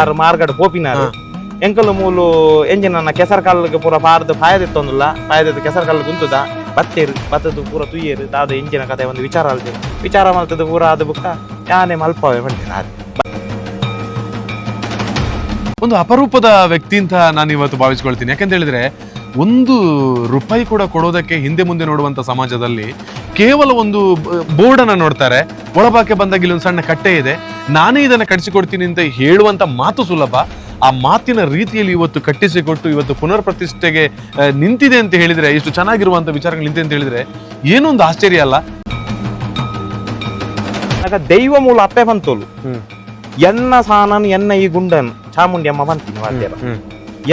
ಆರು ಮಾರ್ಗಡ್ ಪೋಪಿನಾರು ಎಂಕಲು ಮೂಲು ಎಂಜಿನ ಕೆಸರ್ ಕಾಲಕ್ಕೆ ಪೂರ ಪಾರ್ದು ತೊಂದಲ್ಲ ಪಾಯದಿತ್ತು ಕೆಸರ ಕಾಲ ಗುಂತುದ. ಬತ್ತೇರು ಬತ್ತದು ಪೂರ ತುಯ್ಯರು. ದಾದ ಎಂಜಿನ ಕಥೆ ಒಂದು ವಿಚಾರ ಅಲ್ದೆ. ವಿಚಾರ ಮಾಡ್ತದ ಪೂರ ಅದು ಬುಕ್ಕ ಯಾನೆ ಮಲ್ಪವೆ ಬಂದಿನ ಅದು ಒಂದು ಅಪರೂಪದ ವ್ಯಕ್ತಿ ಅಂತ ನಾನು ಇವತ್ತು ಭಾವಿಸ್ಕೊಳ್ತೀನಿ. ಯಾಕಂತ ಹೇಳಿದ್ರೆ ಒಂದು ರೂಪಾಯಿ ಕೂಡ ಕೊಡೋದಕ್ಕೆ ಹಿಂದೆ ಮುಂದೆ ನೋಡುವಂತ ಸಮಾಜದಲ್ಲಿ ಕೇವಲ ಒಂದು ಬೋರ್ಡನ್ನ ಅನ್ನ ನೋಡ್ತಾರೆ. ಒಳಭಾಗಕ್ಕೆ ಬಂದಾಗ ಇಲ್ಲಿ ಒಂದು ಸಣ್ಣ ಕಟ್ಟೆ ಇದೆ. ನಾನೇ ಇದನ್ನ ಕಟ್ಟಿಸಿಕೊಡ್ತೀನಿ ಅಂತ ಹೇಳುವಂತ ಮಾತು ಸುಲಭ. ಆ ಮಾತಿನ ರೀತಿಯಲ್ಲಿ ಇವತ್ತು ಕಟ್ಟಿಸಿಕೊಟ್ಟು ಇವತ್ತು ಪುನರ್ ಪ್ರತಿಷ್ಠೆಗೆ ನಿಂತಿದೆ ಅಂತ ಹೇಳಿದ್ರೆ ಇಷ್ಟು ಚೆನ್ನಾಗಿರುವಂಥ ವಿಚಾರಗಳು ನಿಂತಿದೆ ಅಂತ ಹೇಳಿದ್ರೆ ಏನೊಂದು ಆಶ್ಚರ್ಯ ಅಲ್ಲ? ಆಗ ದೈವ ಮೂಲ ಅಪ್ಪೆ ಬಂತೋಲು. ಎನ್ನ ಸಾನನ್ ಎನ್ನ ಈ ಗುಂಡನ್ ಚಾಮುಂಡಿ ಅಮ್ಮ ಬಂತೀನಿ ವಾದ್ಯರ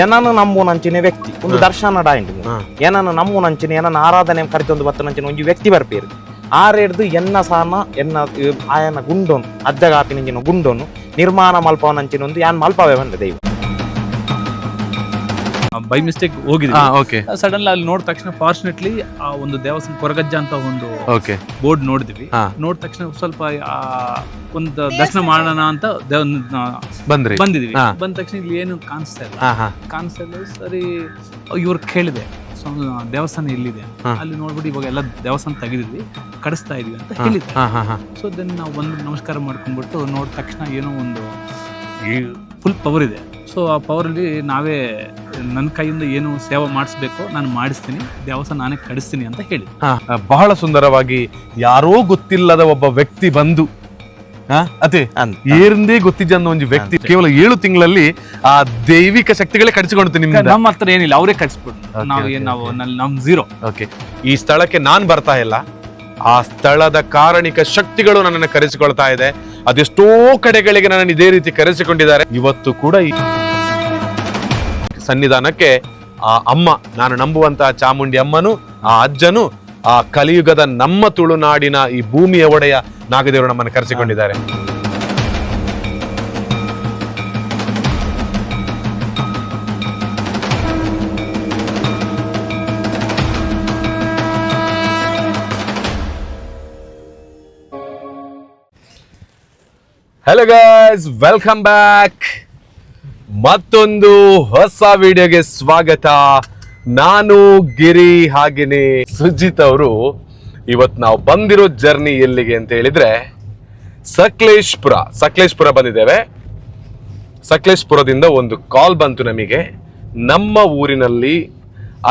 ಎನನು ನಂಬುನಂಚಿನ ವ್ಯಕ್ತಿ. ಒಂದು ದರ್ಶನ ಡಾಯಿಂಡ್ ಏನನ್ನು ಎನನು ನಂಬುನಂಚಿನ ಎನನ ಆರಾಧನೆ ಕರಿತೊಂದು ಬತ್ತನಂಚಿನ ಒಂದು ವ್ಯಕ್ತಿ ಬರ್ಪೇರು. ಆರೇಡ್ದು ಎನ್ನ ಸಾನ ಎನ್ನ ಆಯನ ಗುಂಡೋನು ಅಜ್ಜಗಾಪಿನಂಚಿನ ಗುಂಡೋನು ನಿರ್ಮಾಣ ಮಲ್ಪವನಂಚಿನೊಂದು ಯಾನ್ ಮಲ್ಪವೇ ಬಂದ ದೈವ ಬೈ ಮಿಸ್ಟೇಕ್ ಹೋಗಿದ್ವಿ ಹಾ ಓಕೆ ಸಡನ್ ಅಲ್ಲಿ ನೋಡಿದ ತಕ್ಷಣ ಫಾರ್ಚುನೇಟ್ಲಿ ಆ ಒಂದು ದೇವಸ್ಥಾನ ಕೊರಗಜ್ಜ ಅಂತ ಒಂದು ಓಕೆ ಬೋರ್ಡ್ ನೋಡಿದ್ವಿ. ನೋಡಿದ ತಕ್ಷಣ ಸ್ವಲ್ಪ ಆ ಒಂದು ದರ್ಶನ ಮಾಡೋಣ ಅಂತ ಬಂದ್ರಿ. ಬಂದಿದ್ವಿ. ಬಂದ ತಕ್ಷಣ ಇಲ್ಲಿ ಏನು ಕಾಣಿಸ್ತಾ ಇಲ್ಲ. ಹಾ ಹಾ. ಕಾಣಿಸ್ತಾ ಇಲ್ಲ ಸರಿ ಇವ್ರು ಕೇಳಿದೆ. ಸೊ ದೇವಸ್ಥಾನ ಎಲ್ಲಿದೆ? ಅಲ್ಲಿ ನೋಡ್ಬಿಟ್ಟು ಇವಾಗ ಎಲ್ಲ ದೇವಸ್ಥಾನ ತೆಗೆದಿದ್ವಿ ಕಡಿಸ್ತಾ ಇದೀವಿ ಅಂತ ಹೇಳಿದ್ದೆ ಸೊ ದೆನ್ ನಾವು ಬಂದು ನಮಸ್ಕಾರ ಮಾಡ್ಕೊಂಡ್ಬಿಟ್ಟು ನೋಡಿದ ತಕ್ಷಣ ಏನೋ ಒಂದು ಫುಲ್ ಪವರ್ ಇದೆ. ಸೊ ಆ ಪವರಲ್ಲಿ ನಾವೇ ನನ್ನ ಕೈಯಿಂದ ಏನು ಸೇವೆ ಮಾಡಿಸ್ಬೇಕು ನಾನು ಮಾಡಿಸ್ತೀನಿ ದೇವಸ್ಥಾನ ನಾನೇ ಕಡಿಸ್ತೀನಿ ಅಂತ ಹೇಳಿ ಬಹಳ ಸುಂದರವಾಗಿ ಯಾರೋ ಗೊತ್ತಿಲ್ಲದ ಒಬ್ಬ ವ್ಯಕ್ತಿ ಬಂದು ಅದೇ. ಏರಿಂದೇ ಗೊತ್ತಿದ್ದ ಒಂದು ವ್ಯಕ್ತಿ ಕೇವಲ ಏಳು ತಿಂಗಳಲ್ಲಿ ಆ ದೈವಿಕ ಶಕ್ತಿಗಳೇ ಕಡಿಸಿಕೊಂಡು ನಿಮ್ಗೆ ನಮ್ಮ ಹತ್ರ ಏನಿಲ್ಲ ಅವರೇ ಕಡಿಸ್ಬಿಟ್ಟು ನಾವು ನಾವು ನಮ್ ಝೀರೋ ಓಕೆ ಈ ಸ್ಥಳಕ್ಕೆ ನಾನ್ ಬರ್ತಾ ಇಲ್ಲ. ಆ ಸ್ಥಳದ ಕಾರಣಿಕ ಶಕ್ತಿಗಳು ನನ್ನನ್ನು ಕರೆಸಿಕೊಳ್ತಾ ಇದೆ. ಅದೆಷ್ಟೋ ಕಡೆಗಳಿಗೆ ನನ್ನನ್ನು ಇದೇ ರೀತಿ ಕರೆಸಿಕೊಂಡಿದ್ದಾರೆ. ಇವತ್ತು ಕೂಡ ಈ ಸನ್ನಿಧಾನಕ್ಕೆ ಆ ಅಮ್ಮ ನಾನು ನಂಬುವಂತಹ ಚಾಮುಂಡಿ ಅಮ್ಮನು ಆ ಅಜ್ಜನು ಆ ಕಲಿಯುಗದ ನಮ್ಮ ತುಳುನಾಡಿನ ಈ ಭೂಮಿಯ ಒಡೆಯ ನಾಗದೇವರು ನಮ್ಮನ್ನು ಕರೆಸಿಕೊಂಡಿದ್ದಾರೆ. ಹಲೋ ಗಾಯ್ಸ್ ವೆಲ್ಕಮ್ ಬ್ಯಾಕ್ ಮತ್ತೊಂದು ಹೊಸ ವಿಡಿಯೋಗೆ ಸ್ವಾಗತ. ನಾನು ಗಿರಿ ಹಾಗೇನೆ ಸುಜಿತ್ ಅವರು. ಇವತ್ತು ನಾವು ಬಂದಿರೋ ಜರ್ನಿ ಎಲ್ಲಿಗೆ ಅಂತ ಹೇಳಿದ್ರೆ ಸಕಲೇಶ್ಪುರ ಸಕಲೇಶ್ಪುರ ಬಂದಿದ್ದೇವೆ. ಸಕಲೇಶ್ಪುರದಿಂದ ಒಂದು ಕಾಲ್ ಬಂತು ನಮಗೆ. ನಮ್ಮ ಊರಿನಲ್ಲಿ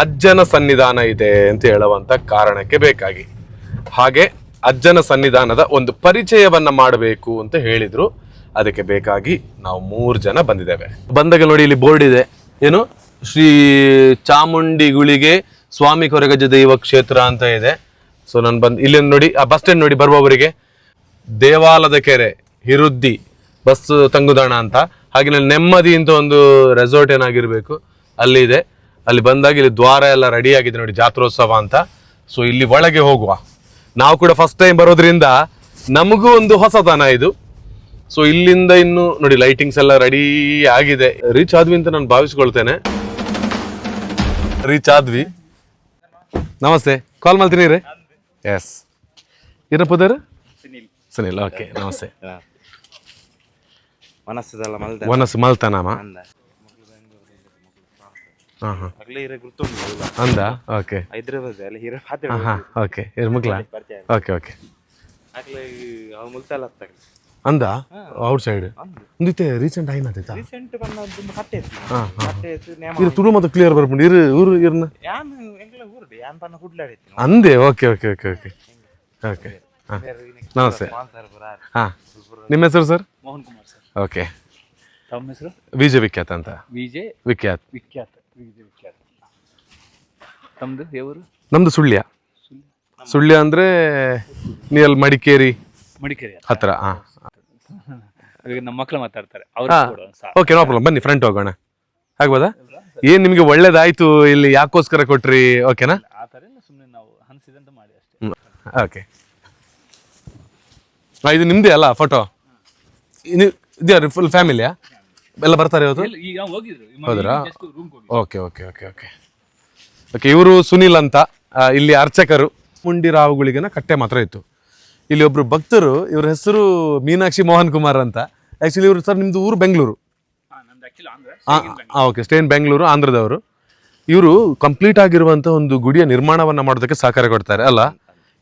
ಅಜ್ಜನ ಸನ್ನಿಧಾನ ಇದೆ ಅಂತ ಹೇಳುವಂತ ಕಾರಣಕ್ಕೆ ಬೇಕಾಗಿ. ಹಾಗೆ ಅಜ್ಜನ ಸನ್ನಿಧಾನದ ಒಂದು ಪರಿಚಯವನ್ನ ಮಾಡಬೇಕು ಅಂತ ಹೇಳಿದರು. ಅದಕ್ಕೆ ಬೇಕಾಗಿ ನಾವು ಮೂರು ಜನ ಬಂದಿದ್ದೇವೆ. ಬಂದಾಗ ನೋಡಿ ಇಲ್ಲಿ ಬೋರ್ಡ್ ಇದೆ. ಏನು? ಶ್ರೀ ಚಾಮುಂಡಿಗುಳಿಗೆ ಸ್ವಾಮಿ ಕೊರಗಜ ದೈವ ಕ್ಷೇತ್ರ ಅಂತ ಇದೆ. ಸೊ ನಾನು ಬಂದು ಇಲ್ಲಿ ನೋಡಿ, ಆ ಬಸ್ ಸ್ಟ್ಯಾಂಡ್ ನೋಡಿ ಬರುವವರಿಗೆ ದೇವಾಲದ ಕೆರೆ, ಹಿರುದ್ದಿ ಬಸ್ ತಂಗುದಾಣ ಅಂತ. ಹಾಗೆ ನಾನು ನೆಮ್ಮದಿ ಅಂತ ಒಂದು ರೆಸಾರ್ಟ್ ಏನಾಗಿರಬೇಕು, ಅಲ್ಲಿ ಇದೆ. ಅಲ್ಲಿ ಬಂದಾಗ ಇಲ್ಲಿ ದ್ವಾರ ಎಲ್ಲ ರೆಡಿ ಆಗಿದೆ ನೋಡಿ, ಜಾತ್ರೋತ್ಸವ ಅಂತ. ಸೊ ಇಲ್ಲಿ ಒಳಗೆ ಹೋಗುವ. ನಾವು ಕೂಡ ಫಸ್ಟ್ ಟೈಮ್ ಬರೋದ್ರಿಂದ ನಮಗೂ ಒಂದು ಹೊಸತನ ಇದು. ಸೊ ಇಲ್ಲಿಂದ ಇನ್ನು ನೋಡಿ ಲೈಟಿಂಗ್ಸ್ ಎಲ್ಲ ರೆಡಿ ಆಗಿದೆ. ರೀಚ್ ಆದ್ವಿ ಅಂತ ನಾನು ಭಾವಿಸ್ಕೊಳ್ತೇನೆ. ರೀಚ್ ಆದ್ವಿ. ನಮಸ್ತೆ. ಕಾಲ್ ಮಾಡ್ತೀನಿ ರೀ. ಎಸ್ ಏನಪ್ಪದಾರ ಸುನಿಲ್. ಓಕೆ ನಮಸ್ತೆ. ಮನಸ್ಸದಲ್ಲ ಮಲ್ದ ವನಸ್ ಮಲ್ತನಾಮ ಅಂದ. ಹಾ ಹಾ. ಅಗ್ಲೇ ಇರ ಗುರ್ತುಂಟು ಅಂದ? ಓಕೆ ಹೈದ್ರಾಬಾದ್ ಅಲ್ಲಿ ಹಿರ ಹಾಂ ಹಾ ಓಕೆ ಇರ್ಮಕ್ಲ ಪರಿಚಯ ಓಕೆ ಓಕೆ ಆಗ್ಲೇ ಅವ್ ಮುಲ್ತಲ್ಲ ಹತ್ತಾಗ ಅಂದ? Outside. ಒಂದಿತ್ತೆ ರೀಸೆಂಟ್ ಆಯ್ನಾದೈತಾ ರೀಸೆಂಟ್ ಬಂದದ್ದು ಕಟ್ಟೆ ಹಾ ಕಟ್ಟೆ ನೇಮ ಇರು ತುಳು ಮತ್ತು ಕ್ಲಿಯರ್ ಬರ್ಬಿಟ್ಟು ಇರು ಊರು ಇರ್ನ. ಯಾನ್ ಎಂಗ್ಲ ಊರುಡು ಯಾನ್ ಪನ್ನ ಹುಡ್ಲಾಡಿತ್ತು ಅಂದೆ okay okay okay okay okay ಹಾಂ. ನಮಸ್ತೆ. ಹಾಂ. ನಿಮ್ಮ ಹೆಸರು sir? Mohan Kumar sir. Okay ತಮ್ಮ ಹೆಸರು? ವಿಜಯ ವಿಖ್ಯಾತ್ ಅಂತ. ವಿಜಯ್ ವಿಖ್ಯಾತ್. ವಿಖ್ಯಾತ. ವಿಜಯ್ ವಿಖ್ಯಾತ. ತಮ್ಮದು ಯಾವರು ನಮ್ದು ಸುಳ್ಯ. ಸುಳ್ಯ. ಅಂದ್ರೆ ನಿಯಲ್ ಮಡಿಕೇರಿ ಮಡಿಕೇರಿ ಹತ್ರ ಹಾಂ. ನಮ್ಮ ಮಕ್ಕಳು ಮಾತಾಡ್ತಾರೆ. ಅವ್ರು. ಓಕೆ ನೋ ಪ್ರಾಬ್ಲಮ್ ಬನ್ನಿ ಫ್ರಂಟ್ ಹೋಗೋಣ. ಆಗ್ಬೋದಾ? ಏನ್ ನಿಮ್ಗೆ ಒಳ್ಳೇದಾಯ್ತು ಇಲ್ಲಿ ಯಾಕೋಸ್ಕರ ಕೊಟ್ರಿ? ಓಕೆನಾ ಆ ಥರ ಇಲ್ಲ ಸುಮ್ಮನೆ ನಾವು ಅನ್ಸಿದಂತ ಮಾಡಿ ಅಷ್ಟೇ. ಓಕೆ ಇದು ನಿಮ್ದೇ ಅಲ್ಲ ಫೋಟೋ ಇದ್ಯಾರು ಫುಲ್ ಫ್ಯಾಮಿಲಿಯಾ ಎಲ್ಲ ಬರ್ತಾರೆ ಇವತ್ತು? ಈಗ ಹೋಗಿದ್ರು. ಹೌದ್ರಾ? ರೂಮ್ ಹೋಗಿ okay okay okay okay okay ಇವರು ಸುನಿಲ್ ಅಂತ. ಆ, ಇಲ್ಲಿ ಅರ್ಚಕರು. ಮುಂಡಿ ರಾವುಗಳಿಗೆನ ಕಟ್ಟೆ ಮಾತ್ರ ಇತ್ತು. ಇಲ್ಲಿ ಒಬ್ರು ಭಕ್ತರು ಇವ್ರ ಹೆಸರು ಮೀನಾಕ್ಷಿ ಮೋಹನ್ ಕುಮಾರ್ ಅಂತ. ಆ್ಯಕ್ಚುಲಿ ಇವರು ಸರ್ ನಿಮ್ಮದು ಊರು Bengaluru okay stay in Bengaluru ಆಂಧ್ರದವರು. ಇವರು ಕಂಪ್ಲೀಟ್ ಆಗಿರುವಂಥ ಒಂದು ಗುಡಿಯ ನಿರ್ಮಾಣವನ್ನು ಮಾಡೋದಕ್ಕೆ ಸಹಕಾರ ಕೊಡ್ತಾರೆ ಅಲ್ಲ?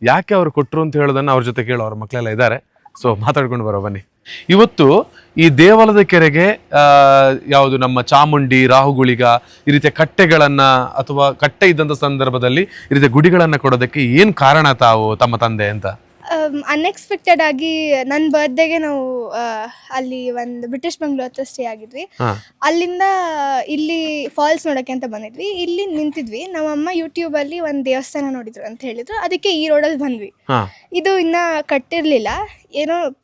ಯಾಕೆ ಅವರು ಕೊಟ್ಟರು ಅಂತ ಹೇಳೋದನ್ನು ಅವ್ರ ಜೊತೆ ಕೇಳೋ ಅವ್ರ ಮಕ್ಕಳೆಲ್ಲ ಇದ್ದಾರೆ. ಸೊ ಮಾತಾಡ್ಕೊಂಡು ಬರೋ ಬನ್ನಿ. ಇವತ್ತು ಈ ದೇವಾಲಯದ ಕೆರೆಗೆ ಆ, ಯಾವುದು ನಮ್ಮ ಚಾಮುಂಡಿ ರಾಹುಗುಳಿಗ ಈ ರೀತಿಯ ಕಟ್ಟೆಗಳನ್ನ ಅಥವಾ ಕಟ್ಟೆ ಇದ್ದಂಥ ಸಂದರ್ಭದಲ್ಲಿ ಈ ರೀತಿಯ ಗುಡಿಗಳನ್ನು ಕೊಡೋದಕ್ಕೆ ಏನು ಕಾರಣ ತಾವು ತಮ್ಮ ತಂದೆ ಅಂತ? ಅನ್ಎಕ್ಸ್ಪೆಕ್ಟೆಡ್ ಆಗಿ ನನ್ನ ಬರ್ತ್ಡೇಗೆ ನಾವು ಆ, ಅಲ್ಲಿ ಒಂದು ಬ್ರಿಟಿಷ್ ಬಂಗ್ಲೂ ಹತ್ರ ಸ್ಟೇ ಆಗಿದ್ವಿ. ಹಾ. ಅಲ್ಲಿಂದ ಇಲ್ಲಿ ಫಾಲ್ಸ್ ನೋಡಕ್ಕೆ ಅಂತ ಬಂದಿದ್ವಿ. ಇಲ್ಲಿ ನಿಂತಿದ್ವಿ. ನಮ್ಮಮ್ಮ ಯೂಟ್ಯೂಬಲ್ಲಿ ಒಂದು ದೇವಸ್ಥಾನ ನೋಡಿದ್ರು ಅಂತ ಹೇಳಿದ್ರು. ಅದಕ್ಕೆ ಈ ರೋಡಲ್ಲಿ ಬಂದ್ವಿ. ಹಾ. ಇದು ಇನ್ನ ಕಟ್ಟಿರ್ಲಿಲ್ಲ. ಏನೋ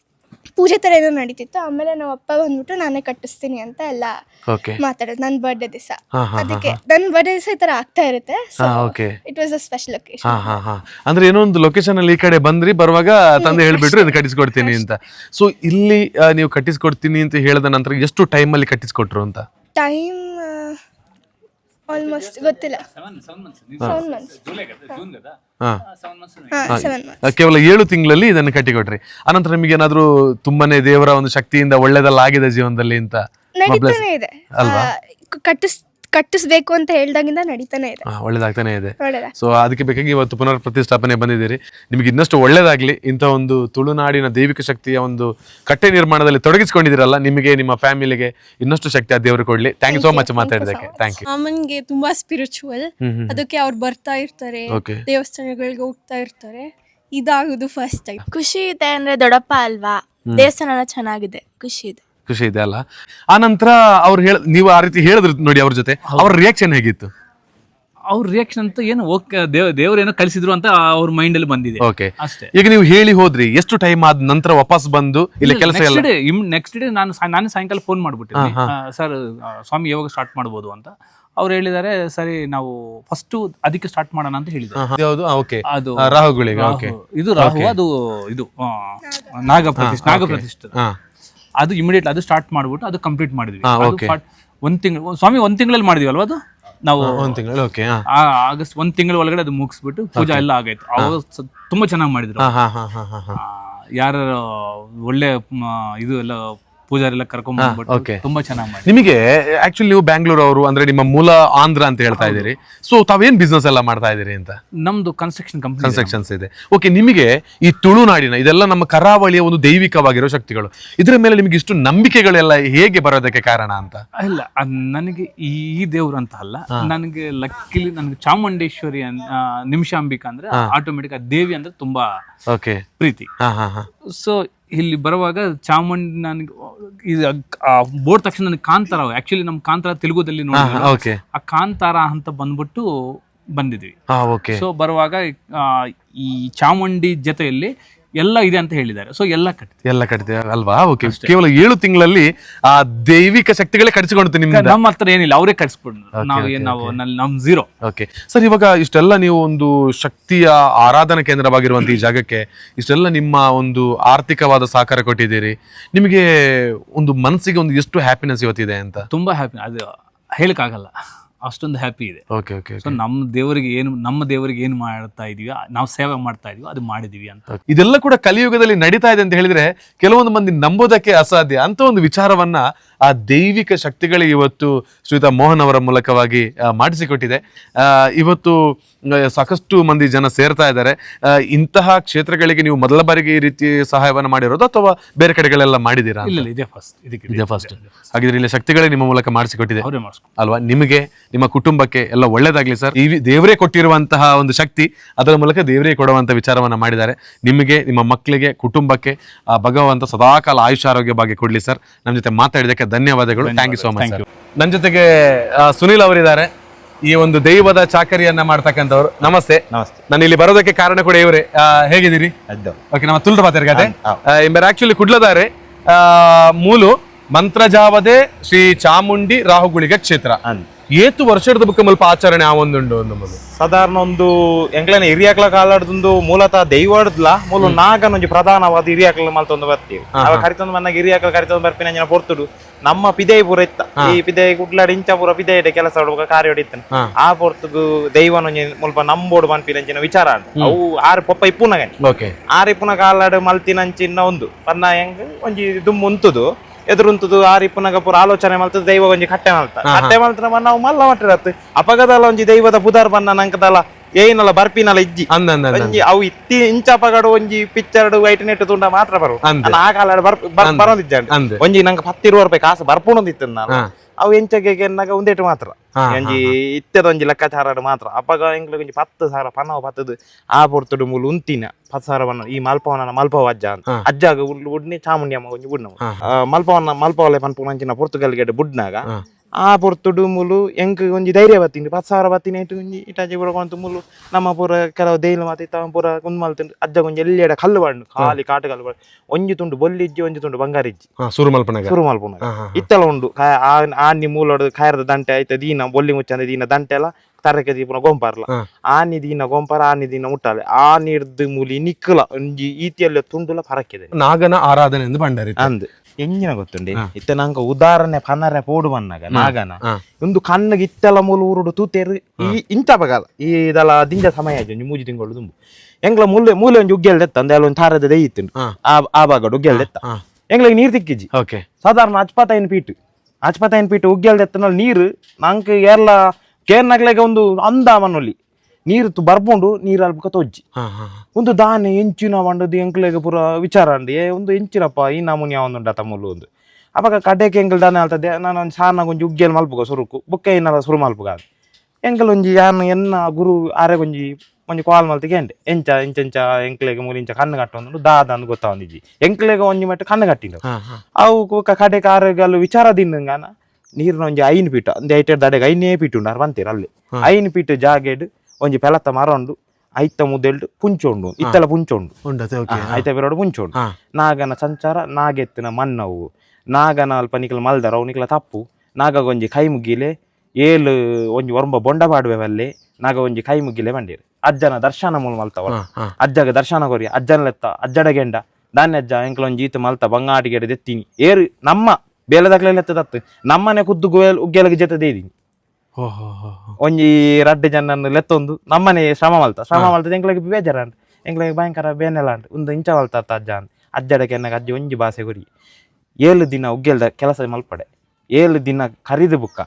ಪೂಜೆ ತರ ಏನೋ ನಡೀತಿತ್ತು. ಆಮೇಲೆ ನಮ್ಮ ಅಪ್ಪ ಬಂದ್ಬಿಟ್ಟು ನಾನೇ ಕಟ್ಟಿಸ್ತೀನಿ ಅಂತ ಎಲ್ಲ ಓಕೆ ಮಾತಾಡೋದು. ನನ್ನ ಬರ್ಡೇ ದಿವಸ. ಹಾ ಹಾ ಅದಕ್ಕೆ ನನ್ನ ಬರ್ಡೇ ದಿವಸ ಈ ತರ ಆಗ್ತಾ ಇರುತ್ತೆ. ಹಾ okay it was a special occasion ಹಾ ಹಾ ಅಂದ್ರೆ ಏನೋ ಒಂದು ಲೊಕೇಶನ್ ಅಲ್ಲಿ ಈ ಕಡೆ ಬಂದ್ರಿ ಬರುವಾಗ ತಂದೆ ಹೇಳ್ಬಿಟ್ರು ಇದು ಕಟ್ಟಿಸ್ಕೊಡ್ತೀನಿ ಅಂತ. ಸೊ ಇಲ್ಲಿ ಆ, ನೀವು ಕಟ್ಟಿಸ್ಕೊಡ್ತೀನಿ ಅಂತ ಹೇಳಿದ ನಂತರ ಎಷ್ಟು ಟೈಮ್ ಅಲ್ಲಿ ಕಟ್ಟಿಸ್ಕೊಟ್ರು ಅಂತ? ಟೈಮ್ ಆಲ್ಮೋಸ್ಟ್ ಗೊತ್ತಿಲ್ಲ. ಸೆವೆನ್ ಮಂತ್ಸ್ ಕೇವಲ ಏಳು ತಿಂಗಳಲ್ಲಿ ಇದನ್ನು ಕಟ್ಟಿಕೊಟ್ರಿ. ಅನಂತರ ನಿಮಗೆ ಏನಾದ್ರು ತುಂಬಾನೇ ದೇವರ ಒಂದು ಶಕ್ತಿಯಿಂದ ಒಳ್ಳೇದಲ್ಲ ಆಗಿದೆ ಜೀವನದಲ್ಲಿ ಅಂತ ನಡೀತಾನೆ ಇದೆ. ಅಲ್ವಾ? ಕಟ್ಟಿಸ್ ಕಟ್ಟಿಸ್ಬೇಕು ಅಂತ ಹೇಳ್ದಾಗಿಂದ ನಡೀತಾನೆ ಇದೆ. ಒಳ್ಳೇದಾಗ್ತಾನೆ ಇದೆ. ಒಳ್ಳೇದ? ಸೊ ಅದಕ್ಕೆ ಬೇಕಾಗಿ ಇವತ್ತು ಪುನರ್ ಪ್ರತಿಷ್ಠಾಪನೆ ಬಂದಿದ್ದೀರಿ. ನಿಮಗೆ ಇನ್ನಷ್ಟು ಒಳ್ಳೇದಾಗ್ಲಿ ಇಂಥ ಒಂದು ತುಳುನಾಡಿನ ದೈವಿಕ ಶಕ್ತಿಯ ಒಂದು ಕಟ್ಟೆ ನಿರ್ಮಾಣದಲ್ಲಿ ತೊಡಗಿಸ್ಕೊಂಡಿದ್ದೀರಲ್ಲ ನಿಮಗೆ ನಿಮ್ಮ ಫ್ಯಾಮಿಲಿಗೆ ಇನ್ನಷ್ಟು ಶಕ್ತಿ ಆ ದೇವರು ಕೊಡ್ಲಿ. ಥ್ಯಾಂಕ್ ಯು ಸೋ ಮಚ್ ಮಾತಾಡಿದಕ್ಕೆ ಥ್ಯಾಂಕ್ ಯು ಅಮ್ಮನ್ಗೆ ತುಂಬಾ ಸ್ಪಿರಿಚುವಲ್ ಅದಕ್ಕೆ ಅವ್ರು ಬರ್ತಾ ಇರ್ತಾರೆ. ಓಕೆ ದೇವಸ್ಥಾನಗಳಿಗೆ ಹೋಗ್ತಾ ಇರ್ತಾರೆ. ಇದಾಗುದು ಫಸ್ಟ್ ಟೈಮ್ ಖುಷಿ ಇದೆ ಅಂದ್ರೆ ದೊಡ್ಡಪ್ಪ ಅಲ್ವಾ? ದೇವಸ್ಥಾನ ಚೆನ್ನಾಗಿದೆ. ಖುಷಿ ಇದೆ. ಖುಷಿ ಇದೆ ಅಲ್ಲ? ಆ ನಂತರ ಅವ್ರು ಹೇಳ ನೀವು ಆ ರೀತಿ ಹೇಳಿದ್ರು ನೋಡಿ ಅವ್ರ ಜೊತೆ. ಅವ್ರ ರಿಯಾಕ್ಷನ್ ಹೇಗಿತ್ತು? ಅವ್ರ ರಿಯಾಕ್ಷನ್ ಅಂತ ಏನು ಓಕೆ ದೇವ್ ದೇವ್ರು ಏನೋ ಕಲಿಸಿದ್ರು ಅಂತ ಅವ್ರ ಮೈಂಡ್ ಅಲ್ಲಿ ಬಂದಿದೆ. ಓಕೆ ಅಷ್ಟೇ. ಈಗ ನೀವು ಹೇಳಿ ಹೋದ್ರಿ ಎಷ್ಟು ಟೈಮ್ ಆದ ನಂತರ ವಾಪಸ್ ಬಂದು ಇಲ್ಲಿ ಕೆಲಸ ಎಲ್ಲ? ನೆಕ್ಸ್ಟ್ ಡೇ ನೆಕ್ಸ್ಟ್ ಡೇ ನಾನು ಸಾ- ನಾನು ಸಾಯಂಕಾಲ ಫೋನ್ ಮಾಡ್ಬಿಟ್ಟೆ ಸರ್ ಸ್ವಾಮಿ ಯಾವಾಗ ಸ್ಟಾರ್ಟ್ ಮಾಡ್ಬೋದು ಅಂತ. ಅವ್ರು ಹೇಳಿದ್ದಾರೆ ಸರಿ ನಾವು ಫಸ್ಟ್ ಅದಕ್ಕೆ ಸ್ಟಾರ್ಟ್ ಮಾಡೋಣ ಅಂತ ಹೇಳಿದ್ದಾರೆ ಯಾವುದು ಓಕೆ ಅದು ರಾಹುಗಳಿಗೆ ರಾಹು. ಇದು ರಾಹು ಅದು ಇದು ಆ, ನಾಗ ನಾಗಪ್ರತಿಷ್ಠೆ ಹಾ. ಅದು ಇಮಿಡಿಯೇಟ್ ಅದು ಸ್ಟಾರ್ಟ್ ಮಾಡ್ಬಿಟ್ಟು ಅದು ಕಂಪ್ಲೀಟ್ ಮಾಡಿದ್ವಿ. ಒಂದ್ ತಿಂಗಳು ಸ್ವಾಮಿ ಒಂದ್ ತಿಂಗಳಲ್ಲಿ ಮಾಡಿದ್ವಿ ಅಲ್ವಾ ಅದು? ನಾವು ಒಂದ್ ತಿಂಗಳು ಓಕೆ ಆಗಸ್ಟ್ ಒಂದ್ ತಿಂಗಳ ಒಳಗಡೆ ಅದು ಮುಗಿಸ್ಬಿಟ್ಟು ಪೂಜಾ ಎಲ್ಲ ಆಗೈತೆ. ಅವಾಗ ತುಂಬಾ ಚೆನ್ನಾಗಿ ಮಾಡಿದ್ರು. ಯಾರು ಒಳ್ಳೆ ಇದು ಎಲ್ಲ ಪೂಜಾರೆಲ್ಲ ಕರ್ಕೊಂಡ್ okay. ಬಂದ್ಬಿಟ್ಟು ತುಂಬಾ ಚೆನ್ನಾಗಿ ಮಾಡಿ ನಿಮಗೆ ಆಕ್ಚುಲಿ ನೀವು ಬ್ಯಾಂಗ್ಳೂರ್ ಅವರು ಅಂದ್ರೆ ನಿಮ್ಮ ಮೂಲ ಆಂಧ್ರ ಅಂತ ಹೇಳ್ತಾ ಇದ್ದೀರಿ. ಸೊ ತಾವೇನ್ ಬಿಸ್ನೆಸ್ ಎಲ್ಲ ಮಾಡ್ತಾ ಇದ್ದೀರಿ ಅಂತ? ನಮ್ದು ಕನ್ಸ್ಟ್ರಕ್ಷನ್ ಕಂಪನಿ ಕನ್ಸ್ಟ್ರಕ್ಷನ್ಸ್ ಇದೆ. ಓಕೆ ನಿಮಗೆ ಈ ತುಳುನಾಡಿನ ಇದೆಲ್ಲ ನಮ್ಮ ಕರಾವಳಿಯ ಒಂದು ದೈವಿಕವಾಗಿರೋ ಶಕ್ತಿಗಳು. ಇದರ ಮೇಲೆ ನಿಮಗೆ ಇಷ್ಟು ನಂಬಿಕೆಗಳೆಲ್ಲ ಹೇಗೆ ಬರೋದಕ್ಕೆ ಕಾರಣ ಅಂತ? ಇಲ್ಲ ಅದ್ ನನಗೆ ಈ ದೇವ್ರು ಅಂತ ಅಲ್ಲ ನನಗೆ ಲಕ್ಕಿಲಿ ನನಗೆ ಚಾಮುಂಡೇಶ್ವರಿ ನಿಮಿಷಾಂಬಿಕಾ ಅಂದ್ರೆ ಆಟೋಮೆಟಿಕ್ ದೇವಿ ಅಂದ್ರೆ ತುಂಬಾ ಓಕೆ ಪ್ರೀತಿ. ಸೊ ಇಲ್ಲಿ ಬರುವಾಗ ಚಾಮುಂಡಿ ನನಗೆ ಇದು ಬೋರ್ಡ್ ತಕ್ಷಣ ನನಗೆ ಕಾಂತಾರ ಆಕ್ಚುಲಿ ನಮ್ಮ ಕಾಂತಾರ ತೆಲುಗುದಲ್ಲಿ ನೋಡಿ ಓಕೆ ಆ ಕಾಂತಾರ ಅಂತ ಬಂದ್ಬಿಟ್ಟು ಬಂದಿದ್ವಿ. ಸೊ ಬರುವಾಗ ಈ ಚಾಮುಂಡಿ ಜೊತೆಯಲ್ಲಿ ಎಲ್ಲ ಇದೆ ಅಂತ ಹೇಳಿದ್ದಾರೆ. ಸೊ ಎಲ್ಲ ಕಟ್ಟಿ ಎಲ್ಲ ಕಟ್ತೀವಿ ಅಲ್ವಾ? ಓಕೆ ಕೇವಲ ಏಳು ತಿಂಗಳಲ್ಲಿ ಆ ದೈವಿಕ ಶಕ್ತಿಗಳೇ ಕಡಿಸಿಕೊಂಡು ನಿಮ್ಗೆ ನಮ್ಮ ಹತ್ರ ಏನಿಲ್ಲ ಅವರೇ ಕಟ್ಸ್ಕೊಂಡು ನಾವು ಏನು ನಾವು ನಮ್ ಝೀರೋ ಓಕೆ ಸರ್ ಇವಾಗ ಇಷ್ಟೆಲ್ಲ ನೀವು ಒಂದು ಶಕ್ತಿಯ ಆರಾಧನಾ ಕೇಂದ್ರವಾಗಿರುವಂತ ಈ ಜಾಗಕ್ಕೆ ಇಷ್ಟೆಲ್ಲ ನಿಮ್ಮ ಒಂದು ಆರ್ಥಿಕವಾದ ಸಹಕಾರ ಕೊಟ್ಟಿದ್ದೀರಿ. ನಿಮಗೆ ಒಂದು ಮನಸ್ಸಿಗೆ ಒಂದು ಎಷ್ಟು ಹ್ಯಾಪಿನೆಸ್ ಇವತ್ತಿದೆ ಅಂತ? ತುಂಬಾ ಹ್ಯಾಪಿ ಅದು ಹೇಳಕ್ಕಾಗಲ್ಲ. ಅಷ್ಟೊಂದು ಹ್ಯಾಪಿ ಇದೆ. ಓಕೆ ಓಕೆ ಸೊ ನಮ್ಮ ದೇವರಿಗೆ ಏನು ನಮ್ಮ ದೇವರಿಗೆ ಏನು ಮಾಡ್ತಾ ಇದೀವಿ ನಾವು ಸೇವೆ ಮಾಡ್ತಾ ಇದೀವಿ ಅದು ಮಾಡಿದೀವಿ ಅಂತ. ಇದೆಲ್ಲ ಕೂಡ ಕಲಿಯುಗದಲ್ಲಿ ನಡೀತಾ ಇದೆ ಅಂತ ಹೇಳಿದ್ರೆ ಕೆಲವೊಂದು ಮಂದಿ ನಂಬೋದಕ್ಕೆ ಅಸಾಧ್ಯ ಅಂತ ಒಂದು ವಿಚಾರವನ್ನ ಆ ದೈವಿಕ ಶಕ್ತಿಗಳಿಗೆ ಇವತ್ತು ಶ್ರೀತಾ ಮೋಹನ್ ಅವರ ಮೂಲಕವಾಗಿ ಮಾಡಿಸಿಕೊಟ್ಟಿದೆ. ಇವತ್ತು ಸಾಕಷ್ಟು ಮಂದಿ ಜನ ಸೇರ್ತಾ ಇದ್ದಾರೆ. ಇಂತಹ ಕ್ಷೇತ್ರಗಳಿಗೆ ನೀವು ಮೊದಲ ಬಾರಿಗೆ ಈ ರೀತಿ ಸಹಾಯವನ್ನು ಮಾಡಿರೋದು ಅಥವಾ ಬೇರೆ ಕಡೆಗಳೆಲ್ಲ ಮಾಡಿದ್ದೀರಾ ಇದೆ ಫಸ್ಟ್ ಇದಕ್ಕೆ ಇದೇ ಫಸ್ಟ್ ಹಾಗಿದ್ರೆ ಇಲ್ಲಿ ಶಕ್ತಿಗಳೇ ನಿಮ್ಮ ಮೂಲಕ ಮಾಡಿಸಿಕೊಟ್ಟಿದೆ. ಅಲ್ವಾ? ನಿಮಗೆ ನಿಮ್ಮ ಕುಟುಂಬಕ್ಕೆ ಎಲ್ಲ ಒಳ್ಳೇದಾಗ್ಲಿ ಸರ್. ಈ ದೇವರೇ ಕೊಟ್ಟಿರುವಂತಹ ಒಂದು ಶಕ್ತಿ ಅದರ ಮೂಲಕ ದೇವರೇ ಕೊಡುವಂತ ವಿಚಾರವನ್ನ ಮಾಡಿದ್ದಾರೆ. ನಿಮಗೆ ನಿಮ್ಮ ಮಕ್ಕಳಿಗೆ ಕುಟುಂಬಕ್ಕೆ ಆ ಭಗವಂತ ಸದಾಕಾಲ ಆಯುಷ ಆರೋಗ್ಯ ಭಾಗ್ಯ ಕೊಡ್ಲಿ ಸರ್. ನಮ್ಮ ಜೊತೆ ಮಾತಾಡಿದಕ್ಕೆ ಧನ್ಯವಾದಗಳು. ಥ್ಯಾಂಕ್ ಯು ಸೋ ಮಚ್ ನನ್ನ ಜೊತೆಗೆ ಸುನೀಲ್ ಅವರಿದ್ದಾರೆ. ಈ ಒಂದು ದೈವದ ಚಾಕರಿಯನ್ನ ಮಾಡ್ತಕ್ಕಂಥವ್ರು. ನಮಸ್ತೆ. ನಮಸ್ತೆ. ನಾನು ಇಲ್ಲಿ ಬರೋದಕ್ಕೆ ಕಾರಣ ಕೂಡ ಇವರೇ. ಹೇಗಿದ್ದೀರಿ? ಓಕೆ ನಮ್ಮ ತುಲ್ದ ಮಾತಾಡ್ಕತೆ ಇಂಬರ್ ಆಕ್ಚುಲಿ ಕುಡ್ಲದಾರೆ. ಮೂಲು ಮಂತ್ರಜಾವದೆ ಶ್ರೀ ಚಾಮುಂಡಿ ರಾಹುಗುಳಿಗ ಕ್ಷೇತ್ರ. ಅಂದ್ ಏತು ವರ್ಷದ ಬುಕ್ಕ ಮಲ್ಪ ಆಚರಣೆ ಆ ಒಂದುಂಡು ನಮ್ಮದು? ಸಾಧಾರಣ ಒಂದು ಎಂಕ್ಲೆನ ಹಿರಿಯಾಕ್ಲ ಕಾಲಾಡ್ದೊಂದು ಮೂಲತಃ ದೈವಾಡ್ದ್ಲ ಮೂಲ ನಾಗನ ಒಂಜಿ ಪ್ರಧಾನವಾದ ಹಿರಿಯಾಕ್ಲ ಮಲ್ತೊಂದು ಬರ್ತೀವಿ. ಅವ ಕರಿತೊಂದು ಮನ್ನಾಗ ಹಿರಿಯಾಕ್ಲ ಕರಿತೊಂದು ಬರ್ಪಿನ ಜನ ಪೊರ್ತುಡು. ನಮ್ಮ ಪಿದೈ ಪೂರ ಇತ್ತ. ಈ ಪಿದೈ ಕುಡ್ಲಾಡಿ ಇಂಚ ಪೂರ ಪಿದೈ ಕೆಲಸ ಹೊಡುವಾಗ ಕಾರ್ಯ ಹೊಡಿತಾನೆ ಆ ಪೊರ್ತುಗು ದೈವನ ಒಂಜಿ ಮುಲ್ಪ ನಂಬೋಡು ಮನ್ಪಿನ ವಿಚಾರ ಅವು ಆರು ಪೊಪ್ಪ ಇಪ್ಪುನಗನ್ ಓಕೆ. ಆರು ಇಪ್ಪುನ ಕಾಲಾಡು ಮಲ್ತಿನಂಚಿನ ಒಂದು. ಪನ್ನ ಹೆಂಗ್? ಒಂಜಿ ದುಮ್ಮು ಉಂತುದು. ಎದುರುಂತದು ಆರಿಪ್ಪುನಗ ಪೂರ ಆಲೋಚನೆ ಮಲ್ತದ ದೈವ ಒಂಜಿ ಕಟ್ಟೆ ಮಲ್ತ ಕಟ್ಟೆ ಮಲ್ತ ನಾವು ಮಲ್ಲ ಮಟ್ಟಿರತ್ತೆ ಅಪಗದಲ ಒಂಜಿ ದೈವದ ಬುಧಾರ್ ಬನ್ನ ನಂಕದಲ ಏನಲ್ಲ ಬರ್ಪಿನಲ್ಲ ಇಜ್ಜಿ. ಒಂಜಿ ಅವು ಇತ್ತಿ ಇಂಚ ಅಪಗಡು ಒಂಜಿ ಪಿಕ್ಚರ್ ವೈಟ್ ನೆಟ್ ತುಂಡ ಮಾತ್ರ ಬರು ಆ ಕಾಲ ಬರ್ ಅಂದೆ. ಬರೋದಿದ್ದೆ ಅಂದೆ. ಒಂಜಿ ನಂಗೆ ಹತ್ತಿರುವ ರೂಪಾಯಿ ಕಾಸು ಬರ್ಪುಣದಿತ್ತು ನಾನು. ಅವು ಎಂಚಗೆ ಒಂದೇಟು ಮಾತ್ರ ಒಂಜಿ ಇತ್ತದ ಒಂಜಿ ಲೆಕ್ಕಾಚಾರ ಮಾತ್ರ ಅಪ್ಪಗ ಎಂಗ್ಲ ಒಂಜಿ ಪತ್ತು ಸಾವಿರ ಪನ್ನವ ಪತ್ತದು ಆ ಪೊರ್ತುಡು ಮೂಲು ಉಂತಿನ ಪತ್ತು ಸಾವಿರ ಪನ್ನ ಈ ಮಲ್ಪವನ ಮಲ್ಪವ ಅಜ್ಜ ಅಂತ. ಅಜ್ಜಾಗ ಉಡ್ನಿ ಚಾಮುಂಡಿ ಅಮ್ಮ ಒಂಜಿ. ಆ, ಮಲ್ಪವನ ಮಲ್ಪವಲೆ ಪನ್ಪು ನಂಚಿನ ಪೊರ್ತುಗಲ್ಗೆ ಬುಡ್ನಾಗ. ಆ ಪೊರ್ತುಡು ಮುಲು ಎಂಕ್ ಒಂಜಿ ಧೈರ್ಯ ಬತ್ತಿಂಡು. ಪತ್ತು ಸಾವಿರ ಬತ್ತಿನ ಇಟ್ಟು ಒಂಜಿ ಇಟಾಜಿ ಕೊಂತು ಮುಲು ನಮ್ಮ ಪೂರ ಕೆಲವು ದೈಲ ಮಾತಿ ತಮ್ಮ ಪೂರ ಕುಂದ್ ಮಲ್ತಿಂಡು ಅಜ್ಜ ಒಂಜಿ ಎಲ್ಲಿಯಡ ಕಲ್ಲು ಬಾಂಡು ಖಾಲಿ ಕಾಟು ಕಲ್ಲು ಬಾಂಡು ಒಂಜಿ ತುಂಡು ಬೊಲ್ಲಿ ಇಜ್ಜಿ ಒಂಜಿ ತುಂಡು ಬಂಗಾರಿಜ್ಜಿ. ಸುರು ಸುರು ಮಲ್ಪನಾಗ ಹಾ. ಇತ್ತಲ ಉಂಡು ಆ- ಆನಿ ಮೂಲೋಡು ಕಾಯರದ ದಂಟೆ ಆಯ್ತು ದೀನ ಬೊಲ್ಲಿ ಮುಚ್ಚಂದ ದೀನ ದಂಟೆ ಎಲ್ಲ ತರಕೆ ದೀಪನ ಗೊಂಪಾರ್ಲ. ಆ ಆನಿ ದೀನ ಗೊಂಪಾರ ಆನಿ ದೀನ ಮುಟ್ಟಾಲೆ. ಆ ನೀರ್ದು ಮೂಲಿ ನಿಕ್ಕಲ ಒಂಜಿ ಈತಿಯಲ್ಲಿ ತುಂಡುಲ ಪರಕ್ಕಿದೆ. ನಾಗನ ಆರಾಧನೆ ಎಂದು ಬಂಡಾರಿ ಅಂದ್. ಎಂಜಿನ ಗೊತ್ತುಂಡಿ? ಇತ್ತೆ ನಂಗೆ ಉದಾಹರಣೆ ಪನ್ನರೆ ಪೋಡು ಬನ್ನಾಗ ನಾಗನ. ಒಂದು ಕಣ್ಣಿಗೆ ಇತ್ತಲ ಮೂಲ ಊರುಡು ತೂತೇರು ಈ ಇಂಥ ಬಗಲ ಈ ಇದೆಲ್ಲ ದಿಂಜ ಸಮಯ ಆಯ್ತು ಮೂಜಿ ತಿಂಗಳು ತುಂಬ. ಎಂಗ್ಲ ಮೂಲೆ ಮೂಲೆ ಒಂದು ಉಗ್ಗೆಲ್ ದೆತ್ತ ಅಂದ್ರೆ ಅಲ್ಲೊಂದು ತಾರದ ದೈ ಇತ್ತು ಆ ಆ ಭಾಗ ಉಗ್ಗೆಲ್ ದೆತ್ತ. ಹಾ. ಎಂಗ್ಲಿಗೆ ನೀರ್ ತಿಕ್ಕಿಜಿ ಓಕೆ. ಸಾಧಾರಣ ಅಚ್ಪತೈನ್ ಪೀಟ್. ಅಚ್ಪತೈನ್ ಪೀಟ್ ಉಗ್ಗೆಲ್ ಎತ್ತನಲ್ಲಿ ನೀರು ನಂಗೆ ಎಲ್ಲ ಕೇರ್ನಾಗ್ಲಾಗ ಒಂದು ಅಂದ ಮನೊಲಿ ನೀರು ಬರ್ಕೊಂಡು ನೀರು ಅಲ್ಪ ತೊಜ್ಜಿ. ಒಂದು ದಾನೆ ಎಂಚಿನ ಮಂಡದು ಎಂಕ್ಲೆಗೆ ಪೂರ ವಿಚಾರ ಅಂಡಿ ಏ ಒಂದು ಎಂಚಿನಪ್ಪ ಈ ನಮೂನಿ ಯಾವೊಂದುಂಡ ತಮ್ಮಲು ಒಂದು. ಅವಾಗ ಕಡೆಗೆ ಎಂಕಲ್ ದಾನೆ ಆಲ್ತದೆ ನಾನು ಒಂದು ಸಾನಾಗ ಒಂಜಿ ಉಗ್ಗೆಲ್ ಮಲ್ಪುಗ ಸುರುಕು. ಬುಕ್ಕ ಏನಾರ ಸುರು ಮಲ್ಪುಗ ಎಂಕಲ್ ಒಂಜಿ ಯಾನು ಎನ್ನ ಗುರು ಆರೆಗೊಂಜಿ ಒಂಜಿ ಕಾಲ್ ಮಲ್ತಿಗೆ ಎಂಡೆ ಎಂಚ ಎಂಚೆಂಚ ಎಂಕ್ಲೆಗೆ ಮೂಲಿಂಚ ಕಣ್ಣು ಕಟ್ಟೊಂದು ದಾದ ಅಂದು ಗೊತ್ತಾವಂದಿಜ್ಜಿ ಎಂಕ್ಲೆಗೆ ಒಂಜಿ ಮಟ್ಟ ಕಣ್ಣು ಕಟ್ಟಿಂಡು. ಅವು ಕುಕ್ಕ ಕಡೆ ಕಾರಗಲ್ಲು ವಿಚಾರ ದಿನಂಗಾನ ನೀರಿನ ಒಂಜಿ ಐನ್ ಪೀಠ. ಒಂದು ಐಟೆಡ್ ದಡೆಗೆ ಐನೇ ಪೀಠ ಉಂಡು ಬಂತೀರ ಅಲ್ಲಿ. ಐನ್ ಪೀಠ ಜಾಗೆಡ್ ಒಂಜಿ ಪೆಲತ್ತ ಮರ ಉಂಡು ಐತ ಮುದ್ದೆಲ್ಡು ಪುಂಚೊಂಡು ಇತ್ತಲ ಪುಂಚೊಂಡು. ಉಂಡತೆ ಓಕೆ ಐತ ಬಿರೋಡು ಪುಂಚೊಂಡು. ಉಂಡು ನಾಗನ ಸಂಚಾರ ನಾಗೆತ್ತಿನ ಮನ್ನವು ನಾಗನ ಅಲ್ಪ ನಿಕ್ಲ ಮಲ್ದರ ಅವು ನಿಕ್ಲ ತಪ್ಪು. ನಾಗ ಒಂಜಿ ಕೈ ಮುಗಿಲೆ ಏಳು ಒಂಜಿ ಒರಂಬ ಬೊಂಡ ಪಾಡುವೆವಲ್ಲಿ ನಾಗ ಒಂಜಿ ಕೈ ಮುಗಿಲೆ ಬಂದಿರು ಅಜ್ಜನ ದರ್ಶನ ಮೂಲ ಮಲ್ತವ ಅಜ್ಜಗ ದರ್ಶನ ಕೊರಿ ಅಜ್ಜನ ಲೆತ್ತ ಅಜ್ಜಡ ಗೆಂಡ. ದಾನ್ಯ ಅಜ್ಜ ಒಂಜಿ ಜೀತ ಮಲ್ತ ಬಂಗಾಟಿಗೆ ದೆತ್ತೀನಿ. ಏರು ನಮ್ಮ ಬೇಲದಕ್ಲೆ ಲೆತ್ತದತ್ತು ನಮ್ಮನೆ ಖುದ್ದು ಉಗ್ಗೆಲಗ ಜೊತೆ ದೇದಿನಿ. ಒಂಜಿ ರಡ್ಡು ಜನ ಲೆತ್ತೊಂದು ನಮ್ಮನೆ ಶ್ರಮ ಮಲ್ತ ಶ್ರಮ ಮಲ್ತದ ಎಂಕ್ಲೆಗ್ ಬೇಜಾರ ಅಂಟ್ ಎಂಕ್ಲಗೆ ಭಯಂಕರ ಬೇನೆಲ್ಲ ಅಂಟ್ ಒಂದು ಇಂಚ ಮಲ್ತ ಅಜ್ಜ ಅಂತ. ಅಜ್ಜಡಕ್ಕೆ ಎನ್ನಗ ಅಜ್ಜಿ ಒಂಜಿ ಭಾಷೆ ಗುರಿ. ಏಳು ದಿನ ಉಗ್ಗೆಲ್ದ ಕೆಲಸ ಮಲ್ಪಡೆ. ಏಳು ದಿನ ಖರೀದಿ ಬುಕ್ಕ.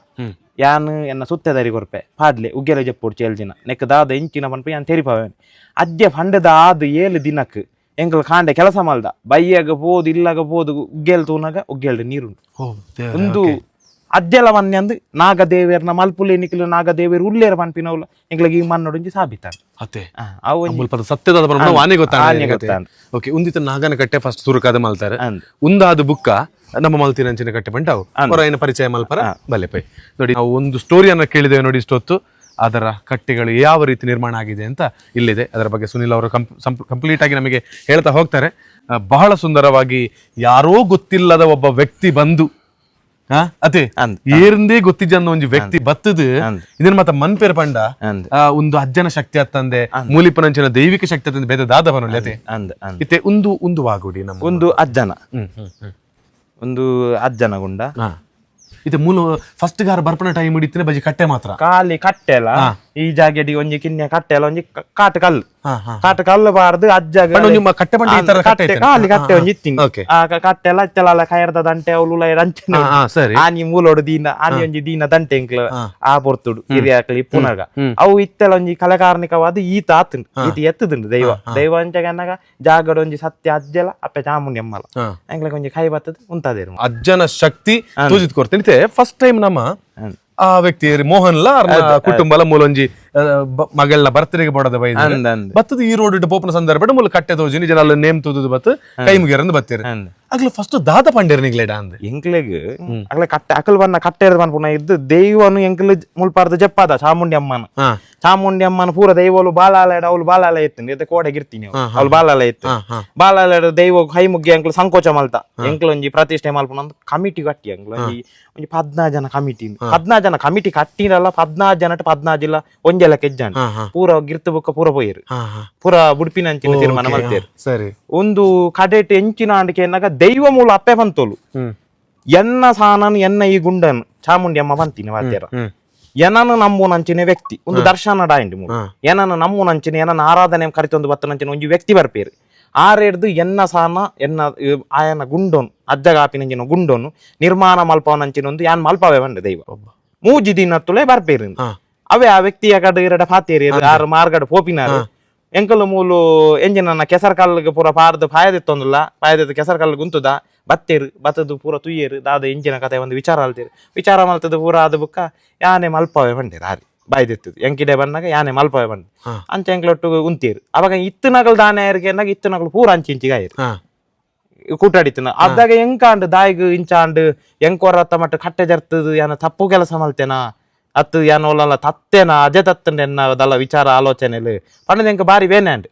ಯಾನು ಎನ್ನ ಸುತ್ತದಾರಿ ಕೊರ್ಪೆ. ಪಾಡ್ಲೆ ಉಗ್ಗೆಲ ಜಪ್ಪುಡು ಏಳು ದಿನ. ನೆಕ್ ದಾದ ಇಂಚಿನ ಪನ್ಪ ಯಾನ್ ತೆರಿಪವೇನ್. ಅಜ್ಜೆ ಫಂಡದ ಆದ್ ಏಳು ದಿನಕ್ ಎಂಕಲ್ ಕಾಂಡೆ ಕೆಲಸ ಮಲ್ದ. ಬೈಯಾಗ ಪೋದು ಇಲ್ಲಾಗ ಪೋದು ಉಗ್ಗೆಲ್ ತೂನಾಗ ಉಗ್ಗೆಲ್ಡ ನೀರುಂಟು. ಒಂದು ಅಜ್ಜಲ ಮಲ್ಪುಲಿ ಅಂದ್ ನಾಗದೇವೇರ್ನ ಮಲ್ಪುಲೆ ನಿಕ್ಲು ನಾಗದೇವೇರು ಉಳ್ಳೇರ ಪನ್ಪಿನವುಲ ಎಂಕ್ಲಗೆ ಈ ಮನ್ನೊಡಂಜಿ ಸಾಬಿತಾನ ಅತ್ತೆ ಅವು ಒಂಜಿ ಮುಲ್ಪ ಸತ್ಯದ ಪ್ರಮಾಣ ಆನೆ- ಗೊತ್ತಾಗ ಓಕೆ ಉಂದಿತ ನಾಗನ ಕಟ್ಟೆ ಫಸ್ಟ್ ಸುರುಕಾದ ಮಲ್ತಾರೆ. ಉಂದಾದ ಬುಕ್ಕ ನಮ್ಮ ಮಲ್ತಿನಂಚಿನ ಕಟ್ಟೆ ಬಂಟಾವು ಅವರ ಏನು ಪರಿಚಯ ಮಲ್ಪರ? ಬಲೆ ಪೈ. ನೋಡಿ ನಾವು ಒಂದು ಸ್ಟೋರಿಯನ್ನ ಕೇಳಿದ್ದೇವೆ ನೋಡಿ ಇಷ್ಟೊತ್ತು. ಅದರ ಕಟ್ಟೆಗಳು ಯಾವ ರೀತಿ ನಿರ್ಮಾಣ ಆಗಿದೆ ಅಂತ ಇಲ್ಲಿದೆ. ಅದರ ಬಗ್ಗೆ ಸುನಿಲ್ ಅವರು ಕಂಪ್ಲೀಟ್ ಆಗಿ ನಮಗೆ ಹೇಳ್ತಾ ಹೋಗ್ತಾರೆ. ಬಹಳ ಸುಂದರವಾಗಿ ಯಾರೋ ಗೊತ್ತಿಲ್ಲದ ಒಬ್ಬ ವ್ಯಕ್ತಿ ಬಂದು ಅಂದ್. ಏರ್ಂದೇ ಗೊತ್ತಿದ್ದ ಒಂದು ವ್ಯಕ್ತಿ ಬತ್ತದು. ಇದನ್ನ ಮತ್ತ ಮನ್ಪೇರ್ ಪಂಡ. ಒಂದು ಅಜ್ಜನ ಶಕ್ತಿ ಅತ್ತಂದೆ ಮೂಲಿಪನಂಚಿನ ದೈವಿಕ ಶಕ್ತಿ ಅತ್ತಂದೆ ಬೇದ ದಾದ ಬರೋಲ್ಲ ಅದೇ ಇತ್ತೆ ಒಂದು ಒಂದು ವಾಗುಡಿ ನಮ್ಮ ಒಂದು ಅಜ್ಜನ. ಒಂದು ಅಜ್ಜನ ಗುಂಡ. ಇದು ಮೂಲ ಫಸ್ಟ್ ಗಾರ ಬರ್ಪಣ ಟೈಮ್ ಹಿಡಿತಿನ ಬಜಿ ಕಟ್ಟೆ ಮಾತ್ರ. ಖಾಲಿ ಕಟ್ಟೆಲ ಈ ಜಾಗೆಡಿ ಒಂಜಿ ಕಿನ್ನೆ ಕಟ್ಟೆಲ ಒಂಜಿ ಕ- ಕಾಟು ಕಲ್ಲು. ಕಾಟು ಕಲ್ಲು ಬಾರ್ದು ಅಜ್ಜಗ ಬಣ್ಣ ನಿಮ್ಮ ಕಟ್ಟೆ ಬಂಡಿ ಈ ತರ ಕಟ್ಟೆ ಕಟ್ಟೆ. ಖಾಲಿ ಕಟ್ಟೆ ಒಂಜಿ ಇತ್ತಿಂಗ್. ಓಕೆ. ಆ ಕ- ಕಟ್ಟೆಲ ಇತ್ತಲ ಕೈರ್ದ ದಂಟೆ ಅವಳು ಅಂಚನೆ ಹಾ, ಹಾ, ಸರಿ. ಆನಿ ಮೂಲೋಡು ದೀನ ಆನಿ ಒಂಜಿ ದೀನ ದಂಟೆ ಎಂಕ್ಲ ಹಾ. ಆ ಪೊರ್ತುಡು ಹಿರಿಯಾಕ್ಲಿ ಪುನಗ. ಹ್ಮ್. ಅವು ಇತ್ತೆಲ ಒಂಜಿ ಕಲೆಕಾರ್ಣಿಕವಾದ ಈತ ಆತುಂಡು ಈತ ಎತ್ತುದುಂಡು ದೈವ. ದೈವ ಅಂಚಗನ್ನಾಗ ಜಾಗಡ ಒಂಜಿ ಸತ್ಯ ಅಜ್ಜಲ ಅಪ್ಪ ಚಾಮುಂಡಿ ಅಮ್ಮಲ ಹಾ. ಒಂಜಿ ಕೈ ಬತ್ತದ ಉಂತಾದೇರು ಅಜ್ಜನ ಶಕ್ತಿ ತೂಜಿತ್ ಕೊಡ್ತೀನಿ. ಫಸ್ಟ್ ಟೈಮ್ ನಮ್ಮ ಹ್ಮ್. ಆ ವ್ಯಕ್ತಿ ಮೋಹನ್ ಲ ಅವ್ರ್ನ ಕುಟುಂಬಲ ಮೂಲೊಂಜಿ ಆ, ಬ- ಮಗಳನ್ನ ಬರ್ತ್ಡೇಗೆ ಬಡದ ಅಂದ್ ಬತ್ತದ ಈ ರೋಡ್ ಪೋಪನ ಸಂದರ್ಭ ಮೂಲ ಕಟ್ಟೆ ತೋಜಿನಿ ಜನ ಅಲ್ಲಿ ನೇಮ್ ತೂದುದು ಬತ್ತು ಕೈ ಮುಗಿಯರಂದು ಬತ್ತೀರಿ. ಅಂದ್. ಆಗ್ಲಿ ಫಸ್ಟ್ ದಾದ ಪಂಡೇರ್ ನಿಗ್ಲೇಡ ಅಂದ್. ಎಂಕ್ಲೆಗ್ ಅಗ್ಲೆ ಕಟ್ಟೆ ಅಕಲ್ ಬನ್ನ ಕಟ್ಟೆ ಬನ್ ಪುನ ಇದ್ದು ದೈವನು ಎಂಕ್ಲು ಮುಲ್ಪಾರ್ದ ಜಪ್ಪಾದ ಚಾಮುಂಡಿ ಅಮ್ಮನ. ಚಾಮುಂಡಿ ಅಮ್ಮನ ಪೂರ ದೈವಲು ಬಾಲಾಲಯಡ ಅವಳು ಬಾಲಾಲಯ ಎತ್ತೀನಿ ಎತ್ತೆ ಕೋಡೆಗೆ ಇರ್ತೀನಿ ಅವಳು. ಬಾಲಾಲಯ ಎತ್ತು ಬಾಲಾಲಯಡ ದೈವ ಕೈ ಮುಗ್ಗಿ ಎಂಕ್ಲು ಸಂಕೋಚ ಮಲ್ತ. ಎಂಕ್ಲು ಒಂಜಿ ಪ್ರತಿಷ್ಠೆ ಮಲ್ಪುನ ಒಂದು ಕಮಿಟಿ ಕಟ್ಟಿ ಎಂಕ್ಲು. ಒಂಜಿ ಒಂಜಿ ಪದ್ನಾರು ಜನ ಕಮಿಟಿ. ಪದ್ನಾ ಜನ ಕಮಿಟಿ ಕಟ್ಟಿರಲ್ಲ ಪದ್ನಾರು ಜನ ಪದ್ನಾರು ಜಿಲ್ಲ ಒಂಜೆಲ್ಲ ಹಾ ಹಾ. ಪೂರ ಗಿರ್ತು ಬುಕ್ಕ ಪೂರ ಪೋಯಿರು ಪೂರ ಬುಡ್ಪಿನ ಬುಡ್ಪಿನಂಚಿನ ತೀರ್ಮಾನ ಮಾಡ್ತೇರು ಸರಿ. ಒಂದು ಕಡೆಟ್ ಎಂಚಿನ ಆಂಡಿಕೆ ಎನ್ನಾಗ ದೈವ ಮೂಲ ಅಪ್ಪೆ ಬಂತೋಲು. ಎನ್ನ ಸಾನನ್ ಎನ್ನ ಈ ಗುಂಡನ್ ಚಾಮುಂಡಿ ಅಮ್ಮ ಬಂತೀನಿ ವಾದ್ಯರ. ಎನನು ನಮ್ಮುನಂಚಿನ ವ್ಯಕ್ತಿ. ಒಂದು ದರ್ಶನ ಡಾಯಿಂಡ್ ಮೂಲ. ಎನನು ನಮ್ಮುನಂಚಿನ ಎನನ ಆರಾಧನೆ ಕರಿತೊಂದು ಬತ್ತನಂಚಿನ ಒಂಜಿ ವ್ಯಕ್ತಿ ಬರ್ಪೇರು. ಆರೆಡ್ದು ಎನ್ನ ಸಾನ ಎನ್ನ ಆಯನ ಗುಂಡೋನ್ ಅಜ್ಜಗಾಪಿನಂಚಿನ ಗುಂಡೋನು ನಿರ್ಮಾಣ ಮಲ್ಪವನಂಚಿನೊಂದು ಯಾನ್ ಮಲ್ಪವೇ ಬಂಡೆ ದೈವ. ಮೂಜಿ ದಿನ ತುಳೆ ಬರ್ಪೇರು ಅವೇ ಆ ವ್ಯಕ್ತಿಯ ಕಡೆ ಎರಡ ಪಾತೇರಿ ಆರು ಮಾರ್ಗಡ್ ಪೋಪಿನ ಎಂಕಲು ಮೂಲು ಎಂಜಿನ ಕೆಸರ್ ಕಾಲಿಗೆ ಪೂರ ಪಾರ್ದು ಪಾಯದಿತ್ತೊಂದಿಲ್ಲ ಪಾಯದಿತ್ತು ಕೆಸರ್ ಕಾಲಿಗೆ ಗುಂತುದ. ಬತ್ತೇರು ಬತ್ತದು ಪೂರ ತುಯ್ಯರು. ದಾದ ಇಂಜಿನ ಕತೆ ಒಂದು ವಿಚಾರ ಅಲ್ತೀರು ವಿಚಾರ ಮಲ್ತದ ಪೂರ ಆದ ಬುಕ್ಕ ಯಾನೆ ಮಲ್ಪವೆ ಬಂಡೇರು ಹಾರಿ ಬಾಯ್ದಿತ್ತು ಎಂಕಿಡೆ ಬಂದಾಗ ಯಾನೆ ಮಲ್ಪವೆ ಬಂದ ಅಂಚ ಎಂಕ್ಲೊಟ್ಟು ಉಂತೀರು. ಅವಾಗ ಇತ್ತು ನಗಲು ದಾನೆ ಏನಾಗ ಇತ್ತು ನಗಲು ಪೂರ ಅಂಚಿ ಇಂಚಿಗೆ ಆಯ್ರು. ಹಾ. ಕೂಟಾಡಿತ್ತು ಅದಾಗ ಎಂಕಾಂಡ್ ದಾಯಿಗ್ ಇಂಚಾಂಡ್ ಎಂಕೋರ ಮಟ್ಟ ಕಟ್ಟೆ ಜರ್ತದು ಯಾನ ತಪ್ಪು ಕೆಲಸ ಮಲ್ತೇನಾ? ಅತ್ತು ಯಾನ ಒಲ್ಲ ತತ್ತೇನ ಅಜೆ ತತ್ತಂಡ ಎನ್ನದಲ್ಲ ವಿಚಾರ ಆಲೋಚನೆಲು. ಪಂಡದ ಎಂಕ ಬಾರಿ ಬೇನೆಂಡ್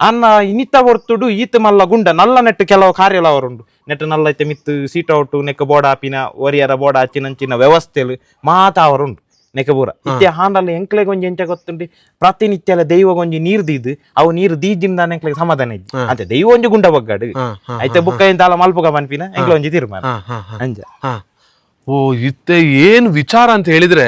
ಅನ್ನ ಇನಿತ ಹೊರ್ತುಡು ಈತ ಮಲ್ಲ ಗುಂಡ ನಲ್ಲ ನೆಟ್ಟು ಕೆಲವು ಕಾರ್ಯಲವರುಂಡು ನೆಟ್ಟು ನಲ್ಲ ಐತೆ ಮಿತ್ತು ಸೀಟ್ ಔಟು ನೆಕ್ಕ ಬೋಡ ಆಪಿನ ಒರಿಯರ ಬೋಡ ಹಚ್ಚಿನಂಚಿನ ವ್ಯವಸ್ಥೆಲು ಮಾತ ಅವರುಂಡು ಪೂರ. ಇತ್ತೆ ಹಾಂಡಲ್ಲ ಎಂಕ್ಲೆಗ್ ಒಂಜಿ ಎಂಚ ಗೊತ್ತುಂಡಿ ಪ್ರತಿನಿತ್ಯ ದೈವ ಒಂಜಿ ನೀರ್ ದೀದ್ ಅವು ನೀರು ದೀಜಿಂದ ಎಂಕ್ಲೆಗ್ ಸಮಾಧಾನ ಇಜ್ಜಿ ಅಂತೆ ದೈವ ಒಂಜಿ ಗುಂಡ ಬಗ್ಗಾಡು. ಐತೆ ಬುಕ್ಕ ಇಂತಾಲ ಮಲ್ಪುಗ ಮನ್ಪಿನ ಎಂಕ್ಲ ಒಂಜಿ ತೀರ್ಮಾನ. ಅಂಜ. ಓ, ಇತ್ತೆ ಏನು ವಿಚಾರ ಅಂತ ಹೇಳಿದರೆ,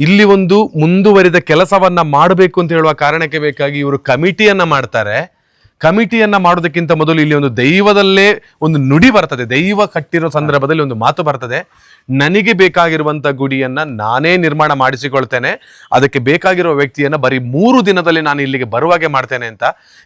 ಇಲ್ಲಿ ಒಂದು ಮುಂದುವರಿದ ಕೆಲಸವನ್ನು ಮಾಡಬೇಕು ಅಂತ ಹೇಳುವ ಕಾರಣಕ್ಕೆ ಬೇಕಾಗಿ ಇವರು ಕಮಿಟಿಯನ್ನು ಮಾಡ್ತಾರೆ. ಕಮಿಟಿಯನ್ನು ಮಾಡೋದಕ್ಕಿಂತ ಮೊದಲು ಇಲ್ಲಿ ಒಂದು ದೈವದಲ್ಲೇ ಒಂದು ನುಡಿ ಬರ್ತದೆ. ದೈವ ಕಟ್ಟಿರೋ ಸಂದರ್ಭದಲ್ಲಿ ಒಂದು ಮಾತು ಬರ್ತದೆ. ನನಗೆ ಬೇಕಾಗಿರುವಂತ ಗುಡಿಯನ್ನ ನಾನೇ ನಿರ್ಮಾಣ ಮಾಡಿಸಿಕೊಳ್ತೇನೆ. ಅದಕ್ಕೆ ಬೇಕಾಗಿರುವ ವ್ಯಕ್ತಿಯನ್ನ ಬರೀ ಮೂರು ದಿನದಲ್ಲಿ ನಾನು ಇಲ್ಲಿಗೆ ಬರುವಾಗೆ ಮಾಡ್ತೇನೆ ಅಂತ.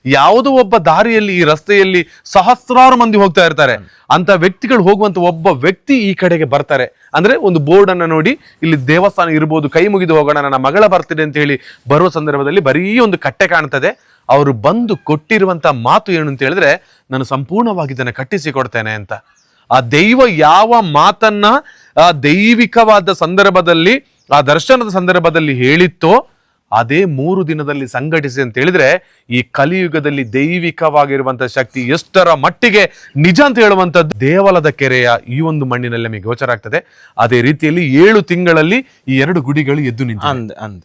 ಯಾವುದೋ ಒಬ್ಬ ದಾರಿಯಲ್ಲಿ, ಈ ರಸ್ತೆಯಲ್ಲಿ ಸಹಸ್ರಾರು ಮಂದಿ ಹೋಗ್ತಾ ಇರ್ತಾರೆ. ಅಂತ ವ್ಯಕ್ತಿಗಳು ಹೋಗುವಂತ ಒಬ್ಬ ವ್ಯಕ್ತಿ ಈ ಕಡೆಗೆ ಬರ್ತಾರೆ. ಅಂದ್ರೆ ಒಂದು ಬೋರ್ಡ್ ಅನ್ನ ನೋಡಿ, ಇಲ್ಲಿ ದೇವಸ್ಥಾನ ಇರ್ಬೋದು, ಕೈ ಮುಗಿದು ಹೋಗೋಣ, ನನ್ನ ಮಗಳ ಬರ್ತಿದೆ ಅಂತ ಹೇಳಿ ಬರುವ ಸಂದರ್ಭದಲ್ಲಿ ಬರೀ ಒಂದು ಕಟ್ಟೆ ಕಾಣ್ತದೆ. ಅವರು ಬಂದು ಕೊಟ್ಟಿರುವಂತ ಮಾತು ಏನು ಅಂತ ಹೇಳಿದ್ರೆ, ನಾನು ಸಂಪೂರ್ಣವಾಗಿ ಇದನ್ನು ಕಟ್ಟಿಸಿಕೊಡ್ತೇನೆ ಅಂತ. ಆ ದೈವ ಯಾವ ಮಾತನ್ನ ಆ ದೈವಿಕವಾದ ಸಂದರ್ಭದಲ್ಲಿ, ಆ ದರ್ಶನದ ಸಂದರ್ಭದಲ್ಲಿ ಹೇಳಿತ್ತೋ, ಅದೇ ಮೂರು ದಿನದಲ್ಲಿ ಸಂಘಟಿಸಿ ಅಂತ ಹೇಳಿದ್ರೆ, ಈ ಕಲಿಯುಗದಲ್ಲಿ ದೈವಿಕವಾಗಿರುವಂತಹ ಶಕ್ತಿ ಎಷ್ಟರ ಮಟ್ಟಿಗೆ ನಿಜ ಅಂತ ಹೇಳುವಂಥದ್ದು ದೇವಲದ ಕೆರೆಯ ಈ ಒಂದು ಮಣ್ಣಿನಲ್ಲಿ ನಮಗೆ ಗೋಚರ ಆಗ್ತದೆ. ಅದೇ ರೀತಿಯಲ್ಲಿ ಏಳು ತಿಂಗಳಲ್ಲಿ ಈ ಎರಡು ಗುಡಿಗಳು ಎದ್ದು ನಿಂತು ಅಂದ್ ಅಂದ್.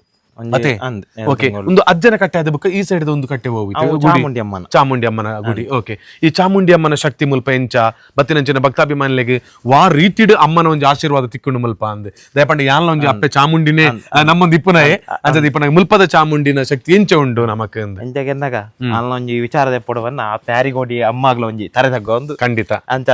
ಅದೇ. ಓಕೆ ಒಂದು ಅಜ್ಜನ ಕಟ್ಟೆ ಆದ ಬುಕ್ಕ ಈ ಸೈಡ್ ಒಂದು ಕಟ್ಟೆ ಹೋಗಿತ್ತು. ಚಾಮುಂಡಿ ಅಮ್ಮನ. ಚಾಮುಂಡಿ ಅಮ್ಮನ ಗುಡಿ. ಓಕೆ ಈ ಚಾಮುಂಡಿ ಅಮ್ಮನ ಶಕ್ತಿ ಮುಲ್ಪ ಎಂಚ ಬತ್ತಿನಂಚಿನ ಭಕ್ತಾಭಿಮಾನಿಗಳಿಗೆ ವಾ ರೀತಿಡ್ ಅಮ್ಮನ ಒಂಜಿ ಆಶೀರ್ವಾದ ತಿಕ್ಕೊಂಡು ಮುಲ್ಪ ಅಂದೆ. ದಯಪಂಡ ಯಾನ್ಲ ಒಂಜಿ ಅಪ್ಪೆ ಚಾಮುಂಡಿನೇ ನಮ್ಮೊಂದು ಇಪ್ಪನಾಯೆ ಅಂತ ಇಪ್ಪನ ಮುಲ್ಪದ ಚಾಮುಂಡಿನ ಶಕ್ತಿ ಎಂಚ ಉಂಡು ನಮಕ್ ಎಂಚಗೆ ಎಂದಾಗ ಅಲ್ಲ ಒಂಜಿ ವಿಚಾರದ ಪೊಡವನ್ನ ಆ ಪ್ಯಾರಿಗೋಡಿ ಅಮ್ಮಾಗ್ಲ ಒಂಜಿ ತರೆ ತಗ್ಗ ಒಂದು. ಖಂಡಿತ. ಅಂತ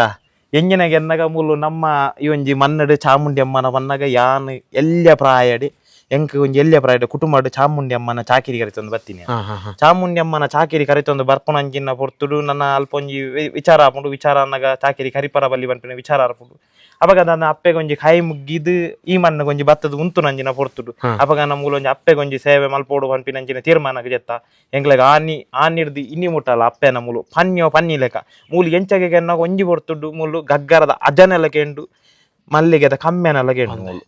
ಎಂಜಿನಾಗ ಎನ್ನಗ ಮೂಲು ನಮ್ಮ ಈ ಒಂಜಿ ಮನ್ನಡು ಚಾಮುಂಡಿ ಅಮ್ಮನ ವನ್ನಗ ಯಾನ್ ಎಲ್ಲ ಪ್ರಾಯಡಿ ಎಂಕ್ ಒಂಜಿ ಎಲ್ಯ ಪ್ರಾಯಡ್ ಕುಟುಂಬಡು ಚಾಮುಂಡಿ ಅಮ್ಮನ ಚಾಕಿರಿ ಕರಿತೊಂದು ಬರ್ತೀನಿ. ಚಾಮುಂಡಿ ಅಮ್ಮನ ಚಾಕಿರಿ ಕರಿತೊಂದು ಬರ್ಪುನಂಚಿನ ಪೊರ್ತುಡು ನನ್ನ ಅಲ್ಪ ಒಂಜಿ ವಿಚಾರ ಆಪುಂಡು ವಿಚಾರ ಅನ್ನಗ ಚಾಕಿರಿ ಕರಿಪರ ಬಲ್ಲಿ ಬಂಪಿನ ವಿಚಾರ ಆಪುಂಡು ಅವಾಗ ನನ್ನ ಅಪ್ಪೆಗೊಂಜಿ ಕಾಯಿ ಕೈ ಮುಗ್ಗಿದು ಈ ಮಣ್ಣು ಒಂಜಿ ಬತ್ತದ ಉಂತು ನಂಜಿನ ಪೊರ್ತುಡು. ಅವಾಗ ನಮ್ಮ ಒಂಜಿ ಅಪ್ಪೆ ಒಂಜಿ ಸೇವೆ ಮಲ್ಪೋಡು ಪನ್ಪಿನಂಚಿನ ತೀರ್ಮಾನ ಜೆತ್ತ. ಎಂಗ್ಲಾಗ ಆನಿ ಆನಿರ್ದು ಇನ್ನಿ ಮುಟ್ಟಲ್ಲ ಅಪ್ಪೆನ ಮೂಲು. ಪನ್ಯೋ ಪನ್ನಿ ಲೆಕ್ಕ ಮೂಲು ಎಂಚಗೆ ಎನ್ನಾಗ ಒಂಜಿ ಪೊರ್ತುಡು ಮೂಲು ಗಗ್ಗರದ ಅಜನೆಲ್ಲ ಕೆಂಡು ಮಲ್ಲಿಗೆದ ಕಮ್ಮೆನೆಲ್ಲ ಕೆಂಡು ಮೂಲು.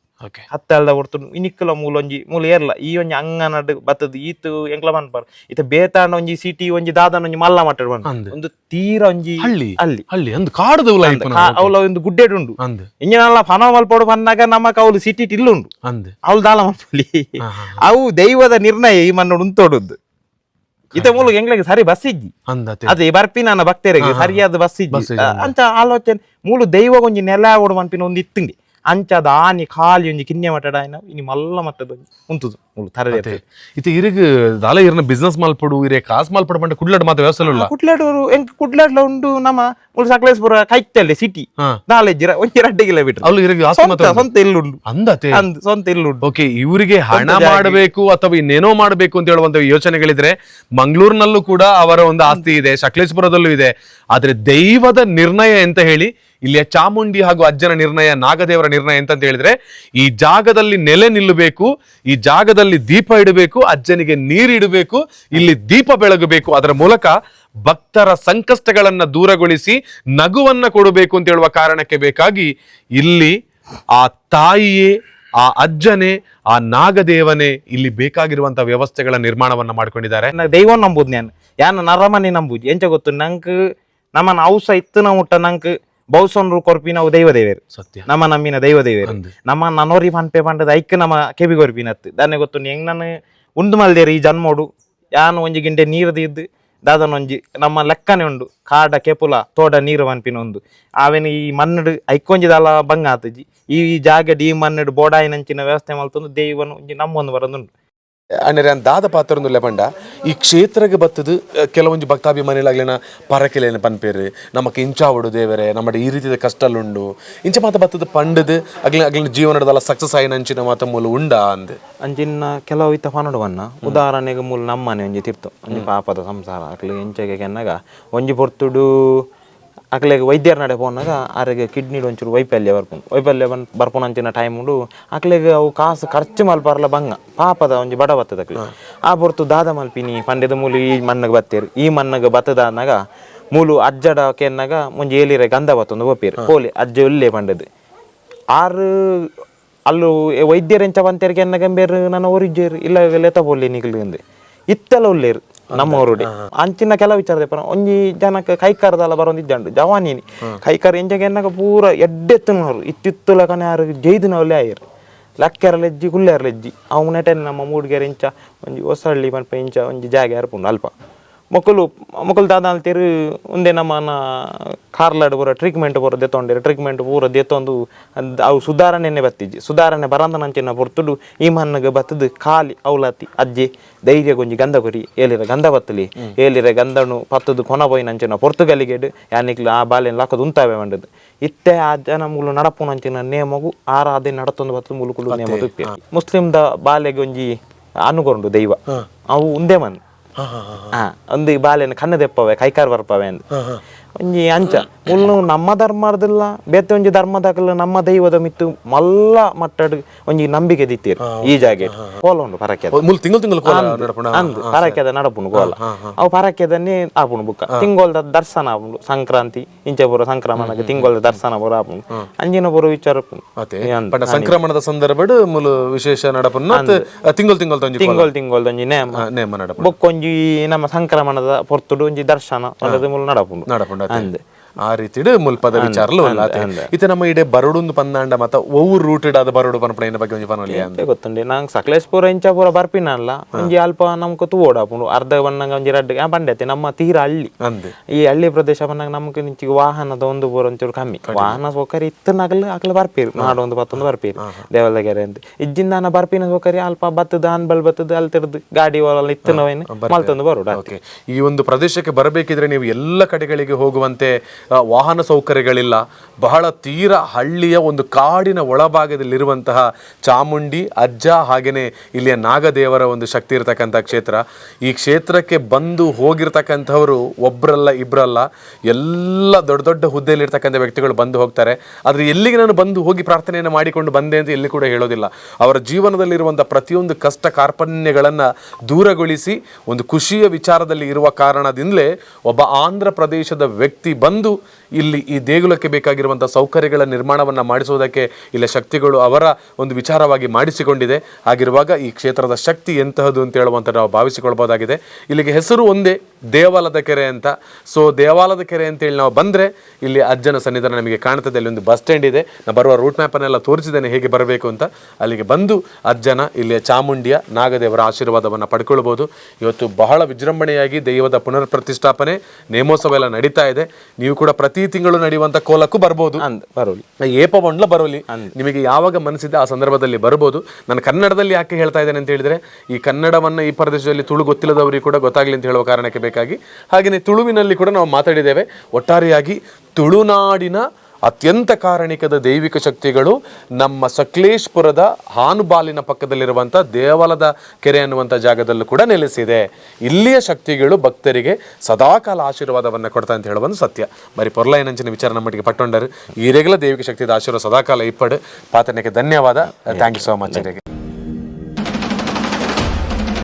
ಹತ್ತಲ್ದ ಹೊರ್ತು ಇನಿಕ್ಕಲ ಮೂಲ ಒಂಜಿ ಮೂಲ ಏರ್ಲ ಈ ಒಂಜಿ ಅಂಗನಡ್ ಬತ್ತದ ಈತು ಎಂಕ್ಲ ಮನ್ಪರ್ ಇತ ಬೇತಾಂಡ ಒಂಜಿ ಸಿಟಿ ಒಂಜಿ ದಾದನ ಒಂಜಿ ಮಲ್ಲ ಮಟ್ಟ ಅಂದ್. ಒಂದು ತೀರ ಒಂಜಿ ಹಳ್ಳಿ. ಅಲ್ಲಿ ಹಳ್ಳಿ. ಒಂದು ಕಾಡದ ಅವಳ ಒಂದು ಗುಡ್ಡೆಡ್ ಉಂಡು ಇಂಜಿನಲ್ಲ ಫನ ಮಲ್ಪಡು ಬಂದಾಗ ನಮಕ್ ಅವಳು ಸಿಟಿ ಇಲ್ಲುಂಡು. ಅವಳು ದಾಲ ಮಲ್ಪಲಿ. ಅವು ದೈವದ ನಿರ್ಣಯ ಈ ಮನ್ನೋಡು ಉಂತೋಡುದು ಇತ ಮೂಲ ಎಂಗ್ಲೆಗೆ ಸರಿ ಬಸ್ ಇಜ್ಜಿ ಅದೇ ಬರ್ಪಿ ನಾನು ಭಕ್ತರಿಗೆ ಸರಿಯಾದ ಬಸ್ ಇಜ್ಜಿ ಅಂತ ಆಲೋಚನೆ. ಮೂಲು ದೈವ ಒಂಜಿ ನೆಲ ಓಡು ಮನ್ಪಿನ ಒಂದು ಇತ್ತಂಡಿ ಅಂಚದ ಆನಿ ಖಾಲಿ ಒಂಜಿ ಕಿನ್ನೆ ಮಟ್ಟಡ ಆಯ್ನ ಇನಿ ಮಲ್ಲ ಮಟ್ಟದ ಉಂತುದು ತರದೆ ಅದೇ ಇತ್ತೆ ಇರಗ್ ದಾಲ ಇರ್ನ ಬಿಸ್ನೆಸ್ ಮಾಲ್ಪಡು ಇರೇ ಕಾಸ್ ಮಾಲ್ಪಡು ಮಂಡ ಕುಡ್ಲಾಡ್ ಮಾತ ವ್ಯವಸ್ಥೆ ಇಲ್ಲ ಕುಡ್ಲಾಡೂರು ಎಂಕ್ ಕುಡ್ಲಾಡ್ಲ ಉಂಡು ನಮ್ಮ ಮೂಲು ಸಕಲೇಶ್ಪುರ ಕೈತಲ್ಲೆ ಸಿಟಿ ಹಾ. ಜಿರ ಒಂಜಿ ರಡ್ಡೆ ಕಿಲೋಮೀಟರ್ ಅವ್ಲು ಇರಗ್ ಆಸ್ತಿ ಮಾತ ಸ್ವಂತ ಸ್ವಂತ ಇಲ್ಲುಂಡು ಅಂದತೆ ಅಂದ್ ಸ್ವಂತ ಇಲ್ಲುಂಡು ಓಕೆ ಇವರಿಗೆ ಹಣ ಮಾಡಬೇಕು ಅಥವಾ ಇನ್ನೇನೋ ಮಾಡಬೇಕು ಅಂತ ಹೇಳುವಂತ ಯೋಚನೆಗಳಿದ್ರೆ ಮಂಗಳೂರಿನಲ್ಲೂ ಕೂಡ ಅವರ ಒಂದು ಆಸ್ತಿ ಇದೆ ಸಕಲೇಶ್ಪುರದಲ್ಲೂ ಇದೆ. ಆದ್ರೆ ದೈವದ ನಿರ್ಣಯ ಅಂತ ಹೇಳಿ? ಇಲ್ಲಿಯ ಚಾಮುಂಡಿ ಹಾಗೂ ಅಜ್ಜನ ನಿರ್ಣಯ, ನಾಗದೇವರ ನಿರ್ಣಯ ಅಂತ ಹೇಳಿದ್ರೆ, ಈ ಜಾಗದಲ್ಲಿ ನೆಲೆ ನಿಲ್ಲಬೇಕು, ಈ ಜಾಗದಲ್ಲಿ ದೀಪ ಇಡಬೇಕು, ಅಜ್ಜನಿಗೆ ನೀರಿಡಬೇಕು ಇಲ್ಲಿ ದೀಪ ಬೆಳಗಬೇಕು. ಅದರ ಮೂಲಕ ಭಕ್ತರ ಸಂಕಷ್ಟಗಳನ್ನ ದೂರಗೊಳಿಸಿ ನಗುವನ್ನ ಕೊಡಬೇಕು ಅಂತ ಹೇಳುವ ಕಾರಣಕ್ಕೆ ಬೇಕಾಗಿ ಇಲ್ಲಿ ಆ ತಾಯಿಯೇ, ಆ ಅಜ್ಜನೇ, ಆ ನಾಗದೇವನೇ ಇಲ್ಲಿ ಬೇಕಾಗಿರುವಂತ ವ್ಯವಸ್ಥೆಗಳ ನಿರ್ಮಾಣವನ್ನ ಮಾಡ್ಕೊಂಡಿದ್ದಾರೆ. ದೈವ ನಂಬುದು ನಾನು. ಯಾನ ನರಮನೆ ನಂಬುದು. ಎಂಚ ಗೊತ್ತು? ನಂಗೆ ನಮ್ಮನ ಔಸ ಇತ್ತು ಮುಟ್ಟ ನಂಕ್ ಬೌಸೊಂಡ್ರು ಕೊರ್ಪಿನ ಅವು ದೈವ ದೇವೇರು. ಸತ್ಯ. ನಮ್ಮ ನಮ್ಮಿನ ದೈವ ದೇವೇರು. ನಮ್ಮ ನನೋರಿ ಪನ್ಪೆ ಪಂಡದ ಐಕ್ ನಮ್ಮ ಕೆಬಿ ಕೊರ್ಪಿನತ್ತು ದಾನೆ ಗೊತ್ತು ಹೆಂಗ್ ನಾನು ಉಂಡು ಮಲ್ದೇರಿ ಈ ಜನ್ಮೋಡು ಯಾನು ಒಂಜಿ ಗಿಂಡೆ ನೀರು ಇದ್ದು ದಾದನ ಒಂಜಿ ನಮ್ಮ ಲೆಕ್ಕನೆ ಉಂಡು. ಕಾಡ ಕೆಪುಲ ತೋಡ ನೀರು ಪನ್ಪಿನ ಒಂದು ಆವೇನು ಈ ಮನ್ನಡು ಐಕೊಂಜಿದಲ ಬಂಗ ಆತಜಿ ಈ ಜಾಗ ಈ ಮನ್ನಡು ಬೋಡಾಯಿನಂಚಿನ ವ್ಯವಸ್ಥೆ ಮಲ್ತೊಂದು ದೈವನು ಒಂಜಿ ನಮ್ಮೊಂದು ಬರೋದುಂಡು. ಅಂದರೆ ದಾದ ಪಾತ್ರ ಲೆಬಂಡ ಈ ಕ್ಷೇತ್ರಕ್ಕೆ ಬತ್ತದು ಕೆಲವೊಂದು ಭಕ್ತಾಭಿಮಾನಿಗಳಾಗ್ಲಿನ ಪರಕೆಲೇನ ಪನ್ಪೇರು ನಮಕ್ ಇಂಚಾವಡು ದೇವರೇ ನಮ್ಮ ಈ ರೀತಿಯ ಕಷ್ಟಲುಂಡು. ಇಂಚ ಮಾತ ಬತ್ತದು ಪಂಡದು ಅಗ್ಲಿ ಅಗ್ಲಿನ ಜೀವನದಲ್ಲ ಸಕ್ಸಸ್ ಆಯ್ನ ಅಂಚಿನ ಮಾತ ಮೂಲ ಉಂಡಾ ಅಂದ್. ಅಂಚಿನ ಕೆಲವು ಇತ್ತ ಪನಡುವನ್ನ ಉದಾಹರಣೆಗೆ ಮೂಲ ನಮ್ಮನೆ ಒಂಜಿ ತಿರ್ತು. ಒಂಜಿ ಪಾಪದ ಸಂಸಾರ ಅಗ್ಲಿ ಇಂಚೆಗೆ ಕೆನ್ನಾಗ ಒಂಜಿ ಪೊರ್ತುಡು ಅಕ್ಲೆಗೆ ವೈದ್ಯರ ನಡೆ ಪೋನಾಗ ಆರೆಗೆ ಕಿಡ್ನಿಡ್ ಒಂಚೂರು ವೈಫಲ್ಯ ಬರ್ಪುಂಡು ವೈಫಲ್ಯ ಬಂದು ಬರ್ಪುನ ಅಂಚಿನ ಟೈಮ್ ಉಂಡು ಆಕಲೆಗೆ ಅವು ಕಾಸು ಖರ್ಚು ಮಲ್ಪಾರ್ಲ ಬಂಗ ಪಾಪದ ಒಂಜಿ ಬಡ ಬತ್ತದ ಆ ಪೊರ್ತು ದಾದ ಮಲ್ಪಿನಿ ಪಂಡೆದ ಮೂಲು ಈ ಮಣ್ಣಗೆ ಬತ್ತೇರು. ಈ ಮಣ್ಣಗೆ ಬತ್ತದ ಅನ್ನಗ ಮೂಲು ಅಜ್ಜಡ ಕೆನ್ನಾಗ ಮುಂಜಿ ಏಲಿರೆ ಗಂಧ ಬತ್ತೊಂದು ಒಪ್ಪೇರು. ಕೋಲಿ ಅಜ್ಜ ಒಲ್ಲೆ ಪಂಡದು ಆರು ಅಲ್ಲು ವೈದ್ಯರೆಂಚ ಬಂತೇರಿಗೆ ಎನ್ನ ಗಂಬೇರು ನನ್ನ ಓರಿಜ್ಜೇರು ಇಲ್ಲ ಲೆತ ಬೋಲಿ ನಿಗಲಿಂದೆ. ಇತ್ತೆಲ್ಲ ಉಳ್ಳೇರು ನಮ್ಮ ಊರುಡೆ ಅಂಚಿನ ಕೆಲ ವಿಚಾರದ ಪರ ಒಂಜಿ ಜನಕ್ಕೆ ಕೈಕಾರದಲ್ಲ ಬರೋಂದಿದ್ದಂಡು ಜವಾನಿನಿ. ಕೈಕಾರ ಎಂಜಗೆ ಎನ್ನಕ ಪೂರ ಎಡ್ಡೆತ್ತನವರು. ಇತ್ತಿತ್ತುಲ ಕನೆ ಆರು ಜೈದಿನ ಒಳ್ಳೆ ಆಯ್ರು. ಲಕ್ಕೆರ ಲೆಜ್ಜಿ ಕುಲ್ಲೆರ ಲೆಜ್ಜಿ ಅವನ ನೆಟನ್ ನಮ್ಮ ಮೂಡಿಗೆರೆ ಇಂಚ ಒಂಜಿ ಹೊಸಳ್ಳಿ ಮನ್ಪ ಇಂಚ ಒಂಜಿ ಜಾಗ ಅರ್ಪುಂಡು ಅಲ್ಪ. ಮಕ್ಕಳು ಮಕ್ಕಳು ದಾದ ಅಂತೀರು ಒಂದೇ ನಮ್ಮನ ಕಾರ್ಲಾಡ್ ಬರೋ ಟ್ರೀಟ್ಮೆಂಟ್ ಬರೋ ದೇತೊಂಡಿರಿ ಟ್ರೀಟ್ಮೆಂಟ್ ಪೂರ ದೇತೊಂದು ಅವು ಸುಧಾರಣೆನೆ ಬತ್ತಿಜ್ಜಿ ಸುಧಾರಣೆ ಬರಂದನಂಚಿನ ಪೊರ್ತುಡು ಈ ಮನ್ನಗ ಬತ್ತದು ಖಾಲಿ ಅವಲತಿ ಅಜ್ಜಿ ಧೈರ್ಯ ಗೊಂಜಿ ಗಂಧ ಕೊರಿ ಏಲಿರ ಗಂಧ ಬತ್ತಲಿ ಏಲಿರ ಗಂಧನು ಪತ್ತದು ಕೊನ ಪೋಯಿನಂಚಿನ ಪೊರ್ತುಗಲಿಗೆಡು ಯಾನಿಕ್ಲು ಆ ಬಾಲೆನ್ ಲಾಕದು ಉಂತಾವೆ ಮಂಡದು. ಇತ್ತೆ ಆ ಜನ ನಡಪು ನಂಚಿನ ನೇಮಗು ಆರ ಅದೇ ನಡತೊಂದು ಬತ್ತದು ಮುಲುಕುಲು ನೇಮದು ದ ಬಾಲೆಗ್ ಒಂಜಿ ಅನುಗೊಂಡು ದೈವ. ಅವು ಉಂದೇ ಮನ್ ಒಂದು ಈ ಬಾಲೆನ ಕಣ್ಣು ದೆಪ್ಪವೆ ಕೈಕಾರ್ ಬರ್ಪವೆ ಅಂದ್. ಒಂಜಿ ಅಂಚ. ಉಲ್ಲು ನಮ್ಮ ಧರ್ಮದಿಲ್ಲ ಬೇತೆ ಒಂಜಿ ಧರ್ಮದಾಗಲ ನಮ್ಮ ದೈವದ ಮಿತ್ತು ಮಲ್ಲ ಮಟ್ಟಡ್ ಒಂಜಿ ನಂಬಿಕೆ ದಿತ್ತೀರಿ ಈ ಜಾಗೆ. ಕೋಲ ಉಂಡು ಪರಕ್ಯದ. ಮೂಲ ತಿಂಗಳು ತಿಂಗಳು ಅಂದು ಪರಕ್ಯದ ನಡಪುನು ಕೋಲ. ಅವು ಪರಕೆದನ್ನೇ ಆಪುನು ಬುಕ್ಕ. ತಿಂಗೋಲ್ ದರ್ಶನ ಆಪುಂಡು ಸಂಕ್ರಾಂತಿ ಇಂಚ ಪೂರ ಸಂಕ್ರಮಣಕ್ಕೆ ತಿಂಗೋಲ್ ದರ್ಶನ ಪೂರ ಆಪುಂಡು ಅಂಜಿನ ಪೂರ ವಿಚಾರ ಸಂಕ್ರಮಣದ ಸಂದರ್ಭಡ್ ಮುಲು ವಿಶೇಷ ನಡಪನ ತಿಂಗಳು ತಿಂಗಳು ತಿಂಗಳು ತಿಂಗೊಲ್ದ ಒಂಜಿ ನೇಮ. ನೇಮ ನಡಪಣ. ಬೊಕ್ಕೊಂಜಿ ನಮ್ಮ ಸಂಕ್ರಮಣದ ಪೊರ್ತುಡು ಒಂಜಿ ದರ್ಶನ ಅಲ್ಲದ ಮುಲು ನಡಪುಂಡು ನಡಪಂಡ ಅಂದೆ ಆ ರೀತಿಡ್ ಮುಲ್ಪದ ವಿಚಾರಲು ಇತ್ತೆ ನಮ್ಮ ಇಡೆ ಬರಡುಂದು ಪಂದಾಂಡ ಮತ್ತ ಒವ್ವು ರೂಟೆಡ್ ಆದ ಬರಡು ಪನ್ಪಣ ಏನ ಬಗ್ಗೆ ಒಂಜಿ ಪನೊಲಿ ಅಂತ ಗೊತ್ತುಂಡಿ. ನಂಗೆ ಸಕಲೇಶ್ಪುರ ಇಂಚ ಪೂರ ಬರ್ಪಿನಲ್ಲ ಒಂಜಿ ಅಲ್ಪ ನಮ್ಗೆ ತೂ ಓಡಾಪುಂಡು ಅರ್ಧ ಬಣ್ಣಂಗ ಒಂಜಿ ರಡ್ಡ್ ಬಂಡೈತೆ ನಮ್ಮ ತೀರ ಹಳ್ಳಿ. ಈ ಹಳ್ಳಿ ಪ್ರದೇಶ ಬಂದಾಗ ನಮ್ಗೆ ನಿಂಚಿಗೆ ವಾಹನದ ಒಂದು ಪೂರ ಒಂಚೂರು ಕಮ್ಮಿ. ವಾಹನ ಸೌಕರ್ಯ ಇತ್ತು ನಗಲು ಅಕ್ಲು ಬರ್ಪೀರು. ನಾಡು ಒಂದು ಬತ್ತೊಂದು ಬರ್ಪೀರು. ದೇವಲಗೆರೆ ಅಂತ ಇಜ್ಜಿಂದ ನಾನು ಬರ್ಪಿನ ಸೌಕರ್ಯ ಅಲ್ಪ ಬತ್ತದ ಅನ್ಬಲ್ ಬತ್ತದ ಅಲ್ಲಿ ತಿರ್ದು ಗಾಡಿ ಇತ್ತು ನಾವೇನು? ಮಲ್ತೊಂದು ಬರೋಡ ಈ ಒಂದು ಪ್ರದೇಶಕ್ಕೆ ಬರಬೇಕಿದ್ರೆ ನೀವು ಎಲ್ಲ ಕಡೆಗಳಿಗೆ ಹೋಗುವಂತೆ ವಾಹನ ಸೌಕರ್ಯಗಳಿಲ್ಲ. ಬಹಳ ತೀರ ಹಳ್ಳಿಯ ಒಂದು ಕಾಡಿನ ಒಳಭಾಗದಲ್ಲಿರುವಂತಹ ಚಾಮುಂಡಿ, ಅಜ್ಜ ಹಾಗೆಯೇ ಇಲ್ಲಿಯ ನಾಗದೇವರ ಒಂದು ಶಕ್ತಿ ಇರತಕ್ಕಂಥ ಕ್ಷೇತ್ರ. ಈ ಕ್ಷೇತ್ರಕ್ಕೆ ಬಂದು ಹೋಗಿರ್ತಕ್ಕಂಥವರು ಒಬ್ಬರಲ್ಲ ಇಬ್ಬರಲ್ಲ ಎಲ್ಲ ದೊಡ್ಡ ದೊಡ್ಡ ಹುದ್ದೆಯಲ್ಲಿರ್ತಕ್ಕಂಥ ವ್ಯಕ್ತಿಗಳು ಬಂದು ಹೋಗ್ತಾರೆ. ಆದರೆ ಎಲ್ಲಿಗೆ ನಾನು ಬಂದು ಹೋಗಿ ಪ್ರಾರ್ಥನೆಯನ್ನು ಮಾಡಿಕೊಂಡು ಬಂದೆ ಅಂತ ಎಲ್ಲಿ ಕೂಡ ಹೇಳೋದಿಲ್ಲ. ಅವರ ಜೀವನದಲ್ಲಿರುವಂಥ ಪ್ರತಿಯೊಂದು ಕಷ್ಟ ಕಾರ್ಪಣ್ಯಗಳನ್ನು ದೂರಗೊಳಿಸಿ, ಒಂದು ಖುಷಿಯ ವಿಚಾರದಲ್ಲಿ ಇರುವ ಕಾರಣದಿಂದಲೇ ಒಬ್ಬ ಆಂಧ್ರ ಪ್ರದೇಶದ ವ್ಯಕ್ತಿ ಬಂದು ಇಲ್ಲಿ ಈ ದೇಗುಲಕ್ಕೆ ಬೇಕಾಗಿರುವಂಥ ಸೌಕರ್ಯಗಳ ನಿರ್ಮಾಣವನ್ನು ಮಾಡಿಸುವುದಕ್ಕೆ ಇಲ್ಲಿ ಶಕ್ತಿಗಳು ಅವರ ಒಂದು ವಿಚಾರವಾಗಿ ಮಾಡಿಸಿಕೊಂಡಿದೆ. ಆಗಿರುವಾಗ ಈ ಕ್ಷೇತ್ರದ ಶಕ್ತಿ ಎಂತಹದ್ದು ಅಂತ ಹೇಳುವಂಥ ನಾವು ಭಾವಿಸಿಕೊಳ್ಬೋದಾಗಿದೆ. ಇಲ್ಲಿಗೆ ಹೆಸರು ಒಂದೇ ದೇವಾಲದ ಕೆರೆ ಅಂತ. ಸೊ ದೇವಾಲದ ಕೆರೆ ಅಂತೇಳಿ ನಾವು ಬಂದರೆ ಇಲ್ಲಿ ಅಜ್ಜನ ಸನ್ನಿಧಾನ ನಮಗೆ ಕಾಣ್ತದೆ. ಅಲ್ಲಿ ಒಂದು ಬಸ್ ಸ್ಟ್ಯಾಂಡ್ ಇದೆ. ನಾನು ಬರುವ ರೂಟ್ ಮ್ಯಾಪನ್ನೆಲ್ಲ ತೋರಿಸಿದ್ದೇನೆ ಹೇಗೆ ಬರಬೇಕು ಅಂತ. ಅಲ್ಲಿಗೆ ಬಂದು ಅಜ್ಜನ, ಇಲ್ಲಿಯ ಚಾಮುಂಡಿಯ, ನಾಗದೇವರ ಆಶೀರ್ವಾದವನ್ನು ಪಡ್ಕೊಳ್ಬೋದು. ಇವತ್ತು ಬಹಳ ವಿಜೃಂಭಣೆಯಾಗಿ ದೈವದ ಪುನರ್ ಪ್ರತಿಷ್ಠಾಪನೆ, ನೇಮೋತ್ಸವ ಎಲ್ಲ ನಡೀತಾ ಇದೆ. ನೀವು ಕೂಡ ಪ್ರತಿ ತಿಂಗಳು ನಡೆಯುವಂತ ಕೋಲಕ್ಕೂ ಬರ್ಬೋದು. ಅಂದ್ ಬರೋಲಿ. ಏಪ ಬಂಡ್ಲ ಬರೋಲಿ. ನಿಮಗೆ ಯಾವಾಗ ಮನಸ್ಸಿದೆ ಆ ಸಂದರ್ಭದಲ್ಲಿ ಬರ್ಬೋದು. ನಾನು ಕನ್ನಡದಲ್ಲಿ ಯಾಕೆ ಹೇಳ್ತಾ ಇದ್ದೇನೆ ಅಂತ ಹೇಳಿದ್ರೆ ಈ ಕನ್ನಡವನ್ನ ಈ ಪ್ರದೇಶದಲ್ಲಿ ತುಳು ಗೊತ್ತಿಲ್ಲದವರಿಗೆ ಕೂಡ ಗೊತ್ತಾಗ್ಲಿ ಅಂತ ಹೇಳುವ ಕಾರಣಕ್ಕೆ ಬೇಕಾಗಿ. ಹಾಗೆಯೇ ತುಳುವಿನಲ್ಲಿ ಕೂಡ ನಾವು ಮಾತಾಡಿದ್ದೇವೆ. ಒಟ್ಟಾರೆಯಾಗಿ ತುಳುನಾಡಿನ ಅತ್ಯಂತ ಕಾರಣಿಕದ ದೈವಿಕ ಶಕ್ತಿಗಳು ನಮ್ಮ ಸಕಲೇಶ್ಪುರದ ಹಾನುಬಾಲಿನ ಪಕ್ಕದಲ್ಲಿರುವಂಥ ದೇವಾಲದ ಕೆರೆ ಅನ್ನುವಂಥ ಜಾಗದಲ್ಲೂ ಕೂಡ ನೆಲೆಸಿದೆ ಇಲ್ಲಿಯ ಶಕ್ತಿಗಳು ಭಕ್ತರಿಗೆ ಸದಾಕಾಲ ಆಶೀರ್ವಾದವನ್ನು ಕೊಡ್ತಾ ಅಂತ ಹೇಳುವ ಒಂದು ಸತ್ಯ మరి పొరలైనంచిన విచార నమ్మటికి పట్టుండారు ఈ రెగ్యులర్ దేవిక శక్తి ఆశీర్వాద సదాకాల ఇప్పడు పాతనికి ధన్యవాద థ్యాంక్ యూ సో మచ్